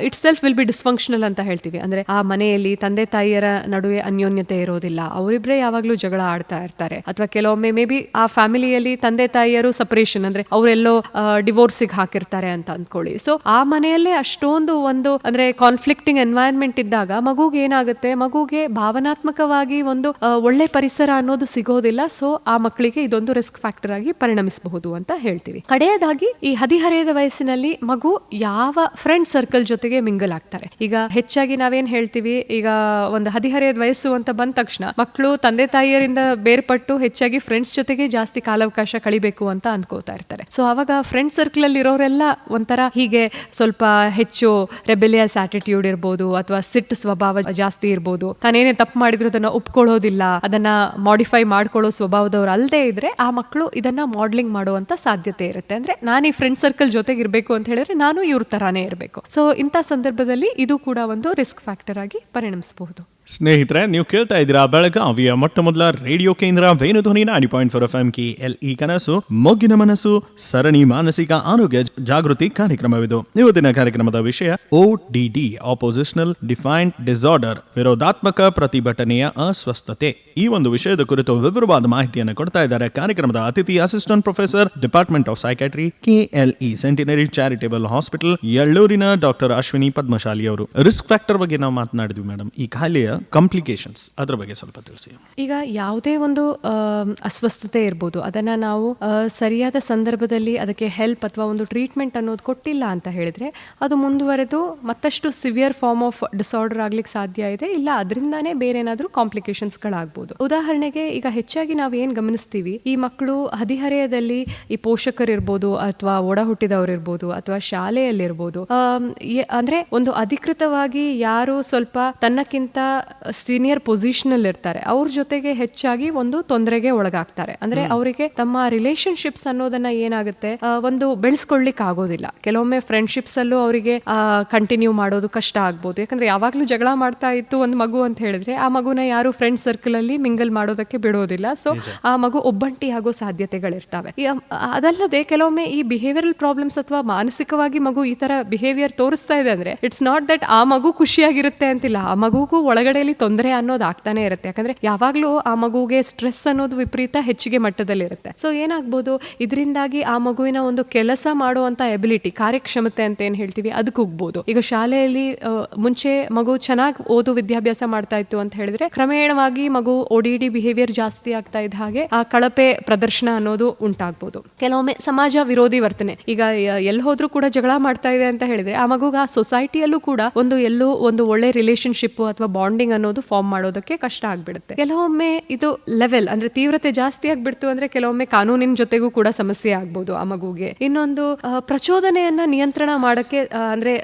itself will be dysfunctional ಅಂತ ಹೇಳ್ತೀವಿ. ಅಂದ್ರೆ ಆ ಮನೆಯಲ್ಲಿ ತಂದೆ ತಾಯಿಯರ ನಡುವೆ ಅನ್ಯೋನ್ಯತೆ ಇರೋದಿಲ್ಲ. ಅವರಿಬ್ರೆ ಯಾವಾಗ್ಲೂ ಜಗಳ ಆಡ್ತಾ ಇರ್ತಾರೆ. ಅಥವಾ ಕೆಲವೊಮ್ಮೆ ಮೇ ಬಿ ಆ ಫ್ಯಾಮಿಲಿಯಲ್ಲಿ ತಂದೆ ತಾಯಿಯರು ಸಪರೇಷನ್ ಅಂದ್ರೆ ಅವರೆಲ್ಲೋ ಡಿವೋರ್ಸಿಗೆ ಹಾಕಿರ್ತಾರೆ ಅಂತ ಅಂದ್ಕೊಳ್ಳಿ. ಸೊ, ಆ ಮನೆಯಲ್ಲೇ ಅಷ್ಟೊಂದು ಒಂದು ಅಂದ್ರೆ ಕಾನ್ಫ್ಲಿಕ್ಟಿಂಗ್ ಎನ್ವೈರನ್ಮೆಂಟ್ ಇದ್ದಾಗ ಮಗುಗೆ ಏನಾಗುತ್ತೆ? ಮಗುಗೆ ಭಾವನಾತ್ಮಕವಾಗಿ ಒಂದು ಒಳ್ಳೆ ಪರಿಸರ ಅನ್ನೋದು ಸಿಗೋದಿಲ್ಲ. ಸೊ, ಆ ಮಕ್ಕಳಿಗೆ ಇದೊಂದು ರಿಸ್ಕ್ ಫ್ಯಾಕ್ಟರ್ ಆಗಿ ಪರಿಣಮಿಸಬಹುದು ಅಂತ ಹೇಳ್ತೀವಿ. ಕಡೆಯದಾಗಿ ಈ ಹದಿಹರೆಯದ ವಯಸ್ಸಿನಲ್ಲಿ ಮಗು ಯಾವ ಫ್ರೆಂಡ್ ಸರ್ಕಲ್ ಜೊತೆಗೆ ಮಿಂಗಲ್ ಆಗ್ತಾರೆ. ಈಗ ಹೆಚ್ಚಾಗಿ ನಾವೇನ್ ಹೇಳ್ತೀವಿ? ಈಗ ಒಂದು ಹದಿಹರೆಯ ವಯಸ್ಸು ಅಂತ ಬಂದ ತಕ್ಷಣ ಮಕ್ಕಳು ತಂದೆ ತಾಯಿಯರಿಂದ ಬೇರ್ಪಟ್ಟು ಹೆಚ್ಚಾಗಿ ಫ್ರೆಂಡ್ಸ್ ಜೊತೆಗೆ ಜಾಸ್ತಿ ಕಾಲಾವಕಾಶ ಕಳಿಬೇಕು ಅಂತ ಅಂದ್ಕೋತಾ ಇರ್ತಾರೆ. ಸೊ ಅವಾಗ ಫ್ರೆಂಡ್ ಸರ್ಕಲ್ ಅಲ್ಲಿ ಇರೋರೆಲ್ಲ ಒಂಥರ ಹೀಗೆ ಸ್ವಲ್ಪ ಹೆಚ್ಚು ರೆಬೆಲಿಯಸ್ ಆಟಿಟ್ಯೂಡ್ ಇರ್ಬೋದು ಅಥವಾ ಸಿಟ್ ಸ್ವಭಾವ ಜಾಸ್ತಿ ಇರ್ಬೋದು. ತಾನೇನೇ ತಪ್ಪು ಮಾಡಿದ್ರು ಅದನ್ನ ಒಪ್ಕೊಳ್ಳೋದಿಲ್ಲ, ಅದನ್ನ ಮಾಡಿಫೈ ಮಾಡ್ಕೊಳ್ಳೋ ಸ್ವಭಾವದವ್ರು ಅಲ್ಲದೆ ಇದ್ರೆ ಆ ಮಕ್ಕಳು ಇದನ್ನ ಮಾಡ್ಲಿಂಗ್ ಮಾಡುವಂತ ಸಾಧ್ಯತೆ ಇರುತ್ತೆ. ಅಂದ್ರೆ ನಾನು ಈ ಫ್ರೆಂಡ್ ಸರ್ಕಲ್ ಜೊತೆಗೆ ಇರಬೇಕು ಅಂತ ಹೇಳಿದ್ರೆ ನಾನು ಇವ್ರ ತರಾನೇ ಇರಬೇಕು. ಸೊ ಇಂಥ ಸಂದರ್ಭದಲ್ಲಿ ಇದು ಕೂಡ ಒಂದು ರಿಸ್ಕ್ ಫ್ಯಾಕ್ಟರ್ ಆಗಿ ಪರಿಣಮಿಸಬಹುದು. ಸ್ನೇಹಿತರೆ, ನೀವು ಕೇಳ್ತಾ ಇದ್ದೀರಾ, ಬೆಳಗಾವಿಯ ಮೊಟ್ಟ ಮೊದಲ ರೇಡಿಯೋ ಕೇಂದ್ರ Venudhwani ninety point four F M K L E ಕನಸು, ಮೊಗ್ಗಿನ ಮನಸ್ಸು, ಸರಣಿ ಮಾನಸಿಕ ಆರೋಗ್ಯ ಜಾಗೃತಿ ಕಾರ್ಯಕ್ರಮವಿದು. ಇವತ್ತಿನ ಕಾರ್ಯಕ್ರಮದ ವಿಷಯ D D oppositional defiant disorder ವಿರೋಧಾತ್ಮಕ ಪ್ರತಿಭಟನೆಯ ಅಸ್ವಸ್ಥತೆ. ಈ ಒಂದು ವಿಷಯದ ಕುರಿತು ವಿವರವಾದ ಮಾಹಿತಿಯನ್ನು ಕೊಡ್ತಾ ಇದ್ದಾರೆ ಕಾರ್ಯಕ್ರಮದ ಅತಿಥಿ assistant professor department of psychiatry KLE centenary charitable hospital ಯಳ್ಳೂರಿನ doctor Ashwini Padmashali ಅವರು ರಿಸ್ಕ್ ಫ್ಯಾಕ್ಟರ್ ಬಗ್ಗೆ ನಾವು ಮಾತನಾಡಿದ್ವಿ ಮೇಡಮ್ ಈ ಕಾಯಿಲೆಯ ಕಾಂಪ್ಲಿಕೇಶನ್ಸ್ ಅದರ ಬಗ್ಗೆ ಸ್ವಲ್ಪ ತಿಳಿಸಿ. ಈಗ ಯಾವುದೇ ಒಂದು ಅಸ್ವಸ್ಥತೆ ಇರ್ಬೋದು, ಅದನ್ನ ನಾವು ಸರಿಯಾದ ಸಂದರ್ಭದಲ್ಲಿ ಅದಕ್ಕೆ ಹೆಲ್ಪ್ ಅಥವಾ ಒಂದು ಟ್ರೀಟ್ಮೆಂಟ್ ಅನ್ನೋದು ಕೊಟ್ಟಿಲ್ಲ ಅಂತ ಹೇಳಿದ್ರೆ, ಅದು ಮುಂದುವರೆದು ಮತ್ತಷ್ಟು ಸಿವಿಯರ್ ಫಾರ್ಮ್ ಆಫ್ ಡಿಸಾರ್ಡರ್ ಆಗ್ಲಿಕ್ಕೆ ಸಾಧ್ಯ ಇದೆ, ಇಲ್ಲ ಅದರಿಂದಾನೇ ಬೇರೆ ಏನಾದರೂ ಕಾಂಪ್ಲಿಕೇಶನ್ಸ್ಗಳಾಗ್ಬೋದು ಉದಾಹರಣೆಗೆ ಈಗ ಹೆಚ್ಚಾಗಿ ನಾವು ಏನು ಗಮನಿಸ್ತೀವಿ, ಈ ಮಕ್ಕಳು ಹದಿಹರೆಯದಲ್ಲಿ ಈ ಪೋಷಕರಿರ್ಬೋದು ಅಥವಾ ಒಡ ಹುಟ್ಟಿದವರಿರ್ಬೋದು ಅಥವಾ ಶಾಲೆಯಲ್ಲಿರ್ಬೋದು ಅಂದ್ರೆ ಒಂದು ಅಧಿಕೃತವಾಗಿ ಯಾರು ಸ್ವಲ್ಪ ತನ್ನಕ್ಕಿಂತ ಸೀನಿಯರ್ ಪೊಸಿಷನ್ ಅಲ್ಲಿ ಇರ್ತಾರೆ. ಅವ್ರ ಜೊತೆಗೆ ಹೆಚ್ಚಾಗಿ ಒಂದು ತೊಂದರೆಗೆ ಒಳಗಾಗ್ತಾರೆ. ಅಂದ್ರೆ ಅವರಿಗೆ ತಮ್ಮ ರಿಲೇಶನ್ಶಿಪ್ಸ್ ಅನ್ನೋದನ್ನ ಏನಾಗುತ್ತೆ? ಒಂದು ಬೆಳೆಸ್ಕೊಳ್ಲಿಕ್ಕೆ ಆಗೋದಿಲ್ಲ. ಕೆಲವೊಮ್ಮೆ ಫ್ರೆಂಡ್ಶಿಪ್ಸ್ ಅಲ್ಲೂ ಅವರಿಗೆ ಕಂಟಿನ್ಯೂ ಮಾಡೋದು ಕಷ್ಟ ಆಗ್ಬೋದು. ಯಾಕಂದ್ರೆ ಯಾವಾಗ್ಲೂ ಜಗಳ ಮಾಡ್ತಾ ಇತ್ತು ಒಂದು ಮಗು ಅಂತ ಹೇಳಿದ್ರೆ ಆ ಮಗುನ ಯಾರು ಫ್ರೆಂಡ್ ಸರ್ಕಲ್ ಅಲ್ಲಿ ಮಿಂಗಲ್ ಮಾಡೋದಕ್ಕೆ ಬಿಡೋದಿಲ್ಲ. ಸೊ ಆ ಮಗು ಒಬ್ಬಂಟಿ ಆಗೋ ಸಾಧ್ಯತೆಗಳಿರ್ತವೆ. ಅದಲ್ಲದೆ ಕೆಲವೊಮ್ಮೆ ಈ ಬಿಹೇವಿಯರಲ್ ಪ್ರಾಬ್ಲಮ್ಸ್ ಅಥವಾ ಮಾನಸಿಕವಾಗಿ ಮಗು ಈ ತರ ಬಿಹೇವಿಯರ್ ತೋರಿಸ್ತಾ ಇದೆ ಅಂದ್ರೆ ಇಟ್ಸ್ ನಾಟ್ ದಟ್ ಆ ಮಗು ಖುಷಿಯಾಗಿರುತ್ತೆ ಅಂತಿಲ್ಲ. ಆ ಮಗುಗೂ ಒಳಗಡೆಯಲ್ಲಿ ತೊಂದರೆ ಅನ್ನೋದು ಆಗ್ತಾನೆ ಇರುತ್ತೆ. ಯಾಕಂದ್ರೆ ಯಾವಾಗ್ಲೂ ಆ ಮಗುಗೆ ಸ್ಟ್ರೆಸ್ ಅನ್ನೋದು ವಿಪರೀತ ಹೆಚ್ಚಿಗೆ ಮಟ್ಟದಲ್ಲಿ ಇರುತ್ತೆ ಸೊ ಏನಾಗ್ಬೋದು? ಇದರಿಂದಾಗಿ ಆ ಮಗುವಿನ ಒಂದು ಕೆಲಸ ಮಾಡುವಂತ ಎಬಿಲಿಟಿ ಕಾರ್ಯಕ್ಷಮತೆ ಅಂತ ಏನ್ ಹೇಳ್ತೀವಿ? ಅದಕ್ಕೆ ಹೋಗ್ಬೋದು ಈಗ ಶಾಲೆಯಲ್ಲಿ ಮುಂಚೆ ಮಗು ಚೆನ್ನಾಗಿ ಓದು ವಿದ್ಯಾಭ್ಯಾಸ ಮಾಡ್ತಾ ಇತ್ತು ಅಂತ ಹೇಳಿದ್ರೆ, ಕ್ರಮೇಣವಾಗಿ ಮಗು ಓಡಿಡಿ ಬಿಹೇವಿಯರ್ ಜಾಸ್ತಿ ಆಗ್ತಾ ಇದ್ದ ಹಾಗೆ ಆ ಕಳಪೆ ಪ್ರದರ್ಶನ ಅನ್ನೋದು ಉಂಟಾಗ್ಬೋದು. ಕೆಲವೊಮ್ಮೆ ಸಮಾಜ ವಿರೋಧಿ ವರ್ತನೆ. ಈಗ ಎಲ್ಲಿ ಹೋದ್ರೂ ಕೂಡ ಜಗಳ ಮಾಡ್ತಾ ಇದೆ ಅಂತ ಹೇಳಿದ್ರೆ, ಆ ಮಗುಗ ಆ ಸೊಸೈಟಿಯಲ್ಲೂ ಕೂಡ ಒಂದು ಎಲ್ಲೂ ಒಂದು ಒಳ್ಳೆ ರಿಲೇಶನ್ಶಿಪ್ ಅಥವಾ ಬಾಂಡಿಂಗ್ ಅನ್ನೋದು ಫಾರ್ಮ್ ಮಾಡೋದಕ್ಕೆ ಕಷ್ಟ ಆಗ್ಬಿಡುತ್ತೆ. ಕೆಲವೊಮ್ಮೆ ಇದು ಲೆವೆಲ್ ಅಂದ್ರೆ ತೀವ್ರತೆ ಜಾಸ್ತಿ ಆಗ್ಬಿಡ್ತು ಅಂದ್ರೆ ಕೆಲವೊಮ್ಮೆ ಕಾನೂನಿನ ಜೊತೆಗೂ ಕೂಡ ಸಮಸ್ಯೆ ಆಗ್ಬೋದು ಆ ಮಗುಗೆ. ಇನ್ನೊಂದು ಪ್ರಚೋದನೆಯನ್ನ ನಿಯಂತ್ರಣ ಮಾಡಕ್ಕೆ ಅಂದ್ರೆ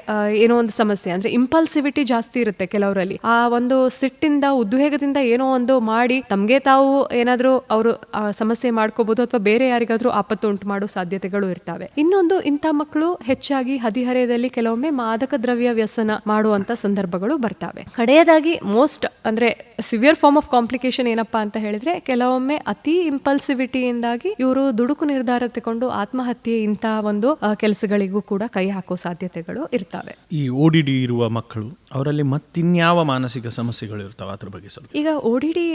ಏನೋ ಒಂದು ಸಮಸ್ಯೆ ಅಂದ್ರೆ ಇಂಪಲ್ಸಿವಿಟಿ ಜಾಸ್ತಿ ಇರುತ್ತೆ ಕೆಲವರಲ್ಲಿ. ಆ ಒಂದು ಸಿಟ್ಟಿಂದ, ಉದ್ವೇಗದಿಂದ ಏನೋ ಒಂದು ಮಾಡಿ ತಮಗೆ ತಾವು ಏನಾದರೂ ಅವರು ಸಮಸ್ಯೆ ಮಾಡ್ಕೋಬಹುದು ಅಥವಾ ಬೇರೆ ಯಾರಿಗಾದ್ರೂ ಆಪತ್ತು ಉಂಟು ಮಾಡೋ ಸಾಧ್ಯತೆಗಳು ಇರ್ತವೆ. ಇನ್ನೊಂದು, ಇಂಥ ಮಕ್ಕಳು ಹೆಚ್ಚಾಗಿ ಹದಿಹರೆಯದಲ್ಲಿ ಕೆಲವೊಮ್ಮೆ ಮಾದಕ ದ್ರವ್ಯ ವ್ಯಸನ ಮಾಡುವಂತ ಸಂದರ್ಭಗಳು ಬರ್ತವೆ. ಕಡೆಯದಾಗಿ ಮೋಸ್ಟ್ ಅಂದರೆ ಸಿವಿಯರ್ ಫಾರ್ಮ್ ಆಫ್ ಕಾಂಪ್ಲಿಕೇಶನ್ ಏನಪ್ಪ ಅಂತ ಹೇಳಿದ್ರೆ ಕೆಲವೊಮ್ಮೆ ಅತಿ ಇಂಪಲ್ಸಿವಿಟಿಯಿಂದಾಗಿ ಇವರು ದುಡುಕು ನಿರ್ಧಾರ ತಗೊಂಡು ಆತ್ಮಹತ್ಯೆ ಇಂತಹ ಒಂದು ಕೆಲಸಗಳಿಗೂ ಕೂಡ ಕೈ ಹಾಕೋ ಸಾಧ್ಯತೆಗಳು ಇರ್ತವೆ. ಈ ಓಡಿಡಿ ಇರುವ ಮಕ್ಕಳು ಅವರಲ್ಲಿ ಮತ್ತಿನ್ಯಾವ ಮಾನಸಿಕ ಸಮಸ್ಯೆಗಳು ಇರ್ತಾವೆ ಅದ್ರ ಬಗ್ಗೆ ಸ್ವಲ್ಪ. ಈಗ ಒ ಡಿ ಡಿ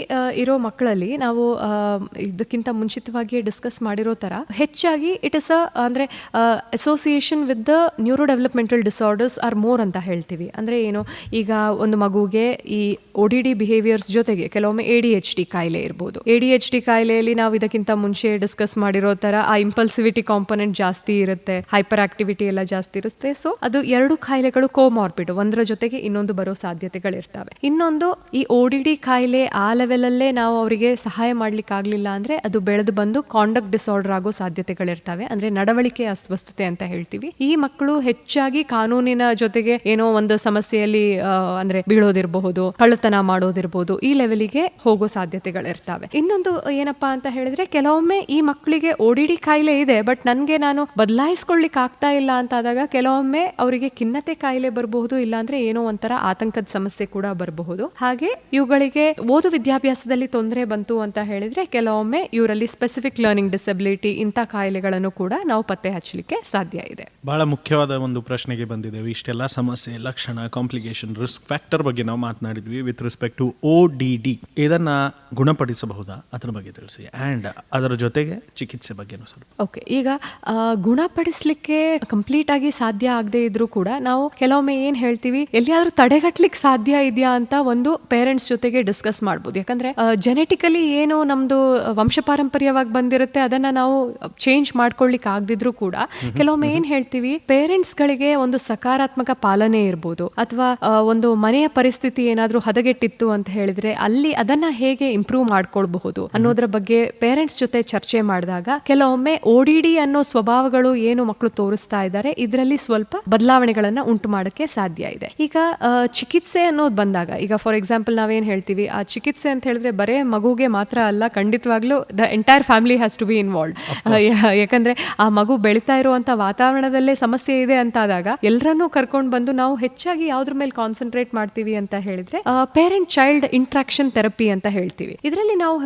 ಇರೋ ಮಕ್ಕಳಲ್ಲಿ ನಾವು ಇದಕ್ಕಿಂತ ಮುಂಚಿತವಾಗಿ ಡಿಸ್ಕಸ್ ಮಾಡಿರೋ ತರ ಹೆಚ್ಚಾಗಿ ಇಟ್ ಇಸ್ ಅ ಅಂದ್ರೆ association with the neurodevelopmental disorders are more ಅಂತ ಹೇಳ್ತೀವಿ. ಅಂದ್ರೆ ಏನು ಈಗ ಒಂದು ಮಗುಗೆ ಈ ಒ ಡಿ ಡಿ ಬಿಹೇವಿಯರ್ಸ್ ಜೊತೆಗೆ ಕೆಲವೊಮ್ಮೆ ಎ ಡಿ ಎಚ್ ಡಿ ಕಾಯಿಲೆ ಇರ್ಬೋದು. ಎ ಡಿ ಎಚ್ ಡಿ ಕಾಯಿಲೆಯಲ್ಲಿ ನಾವು ಇದಕ್ಕಿಂತ ಮುಂಚೆ ಡಿಸ್ಕಸ್ ಮಾಡಿರೋ ತರ ಆ ಇಂಪಲ್ಸಿವಿಟಿ ಕಾಂಪೊನೆಂಟ್ ಜಾಸ್ತಿ ಇರುತ್ತೆ ಹೈಪರ್ ಆಕ್ಟಿವಿಟಿ ಎಲ್ಲ ಜಾಸ್ತಿ ಇರುತ್ತೆ. ಸೊ ಅದು ಎರಡು ಕಾಯಿಲೆಗಳು ಕೋಮಾರ್ಬಿಡ್ ಒಂದರ ಜೊತೆಗೆ ಇನ್ನೊಂದು ಬರೋ ಸಾಧ್ಯತೆಗಳಿರ್ತವೆ. ಇನ್ನೊಂದು ಈ ಒ ಡಿ ಡಿ ಕಾಯಿಲೆ ಆ ಲೆವೆಲಲ್ಲೇ ನಾವು ಅವರಿಗೆ ಸಹಾಯ ಮಾಡ್ಲಿಕ್ಕೆ ಆಗ್ಲಿಲ್ಲ ಅಂದ್ರೆ ಅದು ಬೆಳೆದು ಬಂದು ಕಾಂಡಕ್ಟ್ ಡಿಸಾರ್ಡರ್ ಆಗೋ ಸಾಧ್ಯತೆಗಳಿರ್ತವೆ. ಅಂದ್ರೆ ನಡವಳಿಕೆ ಅಸ್ವಸ್ಥತೆ ಅಂತ ಹೇಳ್ತೀವಿ. ಈ ಮಕ್ಕಳು ಹೆಚ್ಚಾಗಿ ಕಾನೂನಿನ ಜೊತೆಗೆ ಏನೋ ಒಂದು ಸಮಸ್ಯೆಯಲ್ಲಿ ಅಂದ್ರೆ ಬೀಳೋದಿರಬಹುದು ಕಳ್ಳತನ ಮಾಡೋದಿರ್ಬೋದು, ಈ ಲೆವೆಲಿಗೆ ಹೋಗೋ ಸಾಧ್ಯತೆಗಳಿರ್ತವೆ. ಇನ್ನೊಂದು ಏನಪ್ಪಾ ಅಂತ ಹೇಳಿದ್ರೆ, ಕೆಲವೊಮ್ಮೆ ಈ ಮಕ್ಕಳಿಗೆ ಓಡಿಡಿ ಕಾಯಿಲೆ ಇದೆ ಬಟ್ ನನಗೆ ನಾನು ಬದಲಾಯಿಸ್ಕೊಳ್ಲಿಕ್ಕೆ ಆಗ್ತಾ ಇಲ್ಲ ಅಂತ ಆದಾಗ ಕೆಲವೊಮ್ಮೆ ಅವರಿಗೆ ಖಿನ್ನತೆ ಕಾಯಿಲೆ ಬರಬಹುದು, ಇಲ್ಲಾಂದ್ರೆ ಏನೋ ಒಂಥರ ಆತಂಕದ ಸಮಸ್ಯೆ ಕೂಡ ಬರಬಹುದು. ಹಾಗೆ ಇವುಗಳಿಗೆ ಓದು ವಿದ್ಯಾಭ್ಯಾಸದಲ್ಲಿ ತೊಂದರೆ ಬಂತು ಅಂತ ಹೇಳಿದ್ರೆ, ಕೆಲವೊಮ್ಮೆ ಇವರಲ್ಲಿ ಸ್ಪೆಸಿಫಿಕ್ ಲರ್ನಿಂಗ್ ಡಿಸಬಿಲಿಟಿ ಇಂಥ ಕಾಯಿಲೆಗಳನ್ನು ಕೂಡ ನಾವು ಪತ್ತೆ ಹಚ್ಚಲಿಕ್ಕೆ ಸಾಧ್ಯ ಇದೆ. ಬಹಳ ಮುಖ್ಯವಾದ ಒಂದು ಪ್ರಶ್ನೆಗೆ ಬಂದಿದ್ದೇವೆ ಇಷ್ಟೆಲ್ಲ ಸಮಸ್ಯೆ, ಲಕ್ಷಣ ಕಾಂಪ್ಲಿಕೇಶನ್ ರಿಸ್ಕ್ ಫ್ಯಾಕ್ಟರ್ ಬಗ್ಗೆ ನಾವು ಮಾತನಾಡಿದ್ವಿ. With respect to O D D ಇದನ್ನು ಗುಣಪಡಿಸಬಹುದಾ? ಅದ್ರ ಬಗ್ಗೆ ತಿಳಿಸಿ. ಆ್ಯಂಡ್ ಅದರ ಜೊತೆಗೆ ಚಿಕಿತ್ಸೆ ಬಗ್ಗೆನೂ ಸ್ವಲ್ಪ. ಓಕೆ ಈಗ ಗುಣಪಡಿಸಲಿಕ್ಕೆ ಕಂಪ್ಲೀಟ್ ಆಗಿ ಸಾಧ್ಯ ಆಗದೆ ಇದ್ರೂ ಕೂಡ ನಾವು ಕೆಲವೊಮ್ಮೆ ಏನು ಹೇಳ್ತೀವಿ ಎಲ್ಲಿಯಾದ್ರೂ ತಡೆಗಟ್ಟಲಿಕ್ಕೆ ಸಾಧ್ಯ ಇದೆಯಾ ಅಂತ ಒಂದು ಪೇರೆಂಟ್ಸ್ ಜೊತೆಗೆ ಡಿಸ್ಕಸ್ ಮಾಡ್ಬೋದು. ಯಾಕಂದ್ರೆ ಜೆನೆಟಿಕಲಿ ಏನು ನಮ್ಮದು ವಂಶಪಾರಂಪರ್ಯವಾಗಿ ಬಂದಿರುತ್ತೆ ಅದನ್ನ ನಾವು ಚೇಂಜ್ ಮಾಡ್ಕೊಳ್ಳಿಕ್ಕೆ ಆಗದಿದ್ರೂ ಕೂಡ ಕೆಲವೊಮ್ಮೆ ಏನು ಹೇಳ್ತೀವಿ ಪೇರೆಂಟ್ಸ್ ಗಳಿಗೆ ಒಂದು ಸಕಾರಾತ್ಮಕ ಪಾಲನೆ ಇರ್ಬೋದು. ಅಥವಾ ಒಂದು ಮನೆಯ ಪರಿಸ್ಥಿತಿ ಏನಾದ್ರೂ ಏನಾದ್ರೂ ಹದಗೆಟ್ಟಿತ್ತು ಅಂತ ಹೇಳಿದ್ರೆ ಅಲ್ಲಿ ಅದನ್ನ ಹೇಗೆ ಇಂಪ್ರೂವ್ ಮಾಡ್ಕೊಳ್ಬಹುದು ಅನ್ನೋದ್ರ ಬಗ್ಗೆ ಪೇರೆಂಟ್ಸ್ ಜೊತೆ ಚರ್ಚೆ ಮಾಡಿದಾಗ ಕೆಲವೊಮ್ಮೆ ಓಡಿಡಿ ಅನ್ನೋ ಸ್ವಭಾವಗಳು ಏನು ಮಕ್ಕಳು ತೋರಿಸ್ತಾ ಇದ್ದಾರೆ ಇದರಲ್ಲಿ ಸ್ವಲ್ಪ ಬದಲಾವಣೆಗಳನ್ನ ಉಂಟು ಮಾಡಕ್ಕೆ ಸಾಧ್ಯ ಇದೆ. ಈಗ ಚಿಕಿತ್ಸೆ ಅನ್ನೋದು ಬಂದಾಗ ಈಗ ಫಾರ್ ಎಕ್ಸಾಂಪಲ್ ನಾವೇನ್ ಹೇಳ್ತೀವಿ ಆ ಚಿಕಿತ್ಸೆ ಅಂತ ಹೇಳಿದ್ರೆ ಬರೇ ಮಗುಗೆ ಮಾತ್ರ ಅಲ್ಲ ಖಂಡಿತವಾಗ್ಲೂ the entire family has to be involve ಯಾಕಂದ್ರೆ ಆ ಮಗು ಬೆಳೀತಾ ಇರುವಂತ ವಾತಾವರಣದಲ್ಲೇ ಸಮಸ್ಯೆ ಇದೆ ಅಂತ ಆದಾಗ ಎಲ್ಲರನ್ನೂ ಕರ್ಕೊಂಡು ಬಂದು ನಾವು ಹೆಚ್ಚಾಗಿ ಯಾವ್ದ್ರ ಮೇಲೆ ಕಾನ್ಸಂಟ್ರೇಟ್ ಮಾಡ್ತೀವಿ ಅಂತ ಹೇಳಿದ್ರೆ ಪೇರೆಂಟ್ ಚೈಲ್ಡ್ ಇಂಟ್ರಾಕ್ಷನ್ ಥೆರಪಿ ಅಂತ ಹೇಳ್ತೀವಿ. ಇದರಲ್ಲಿ ನಾವು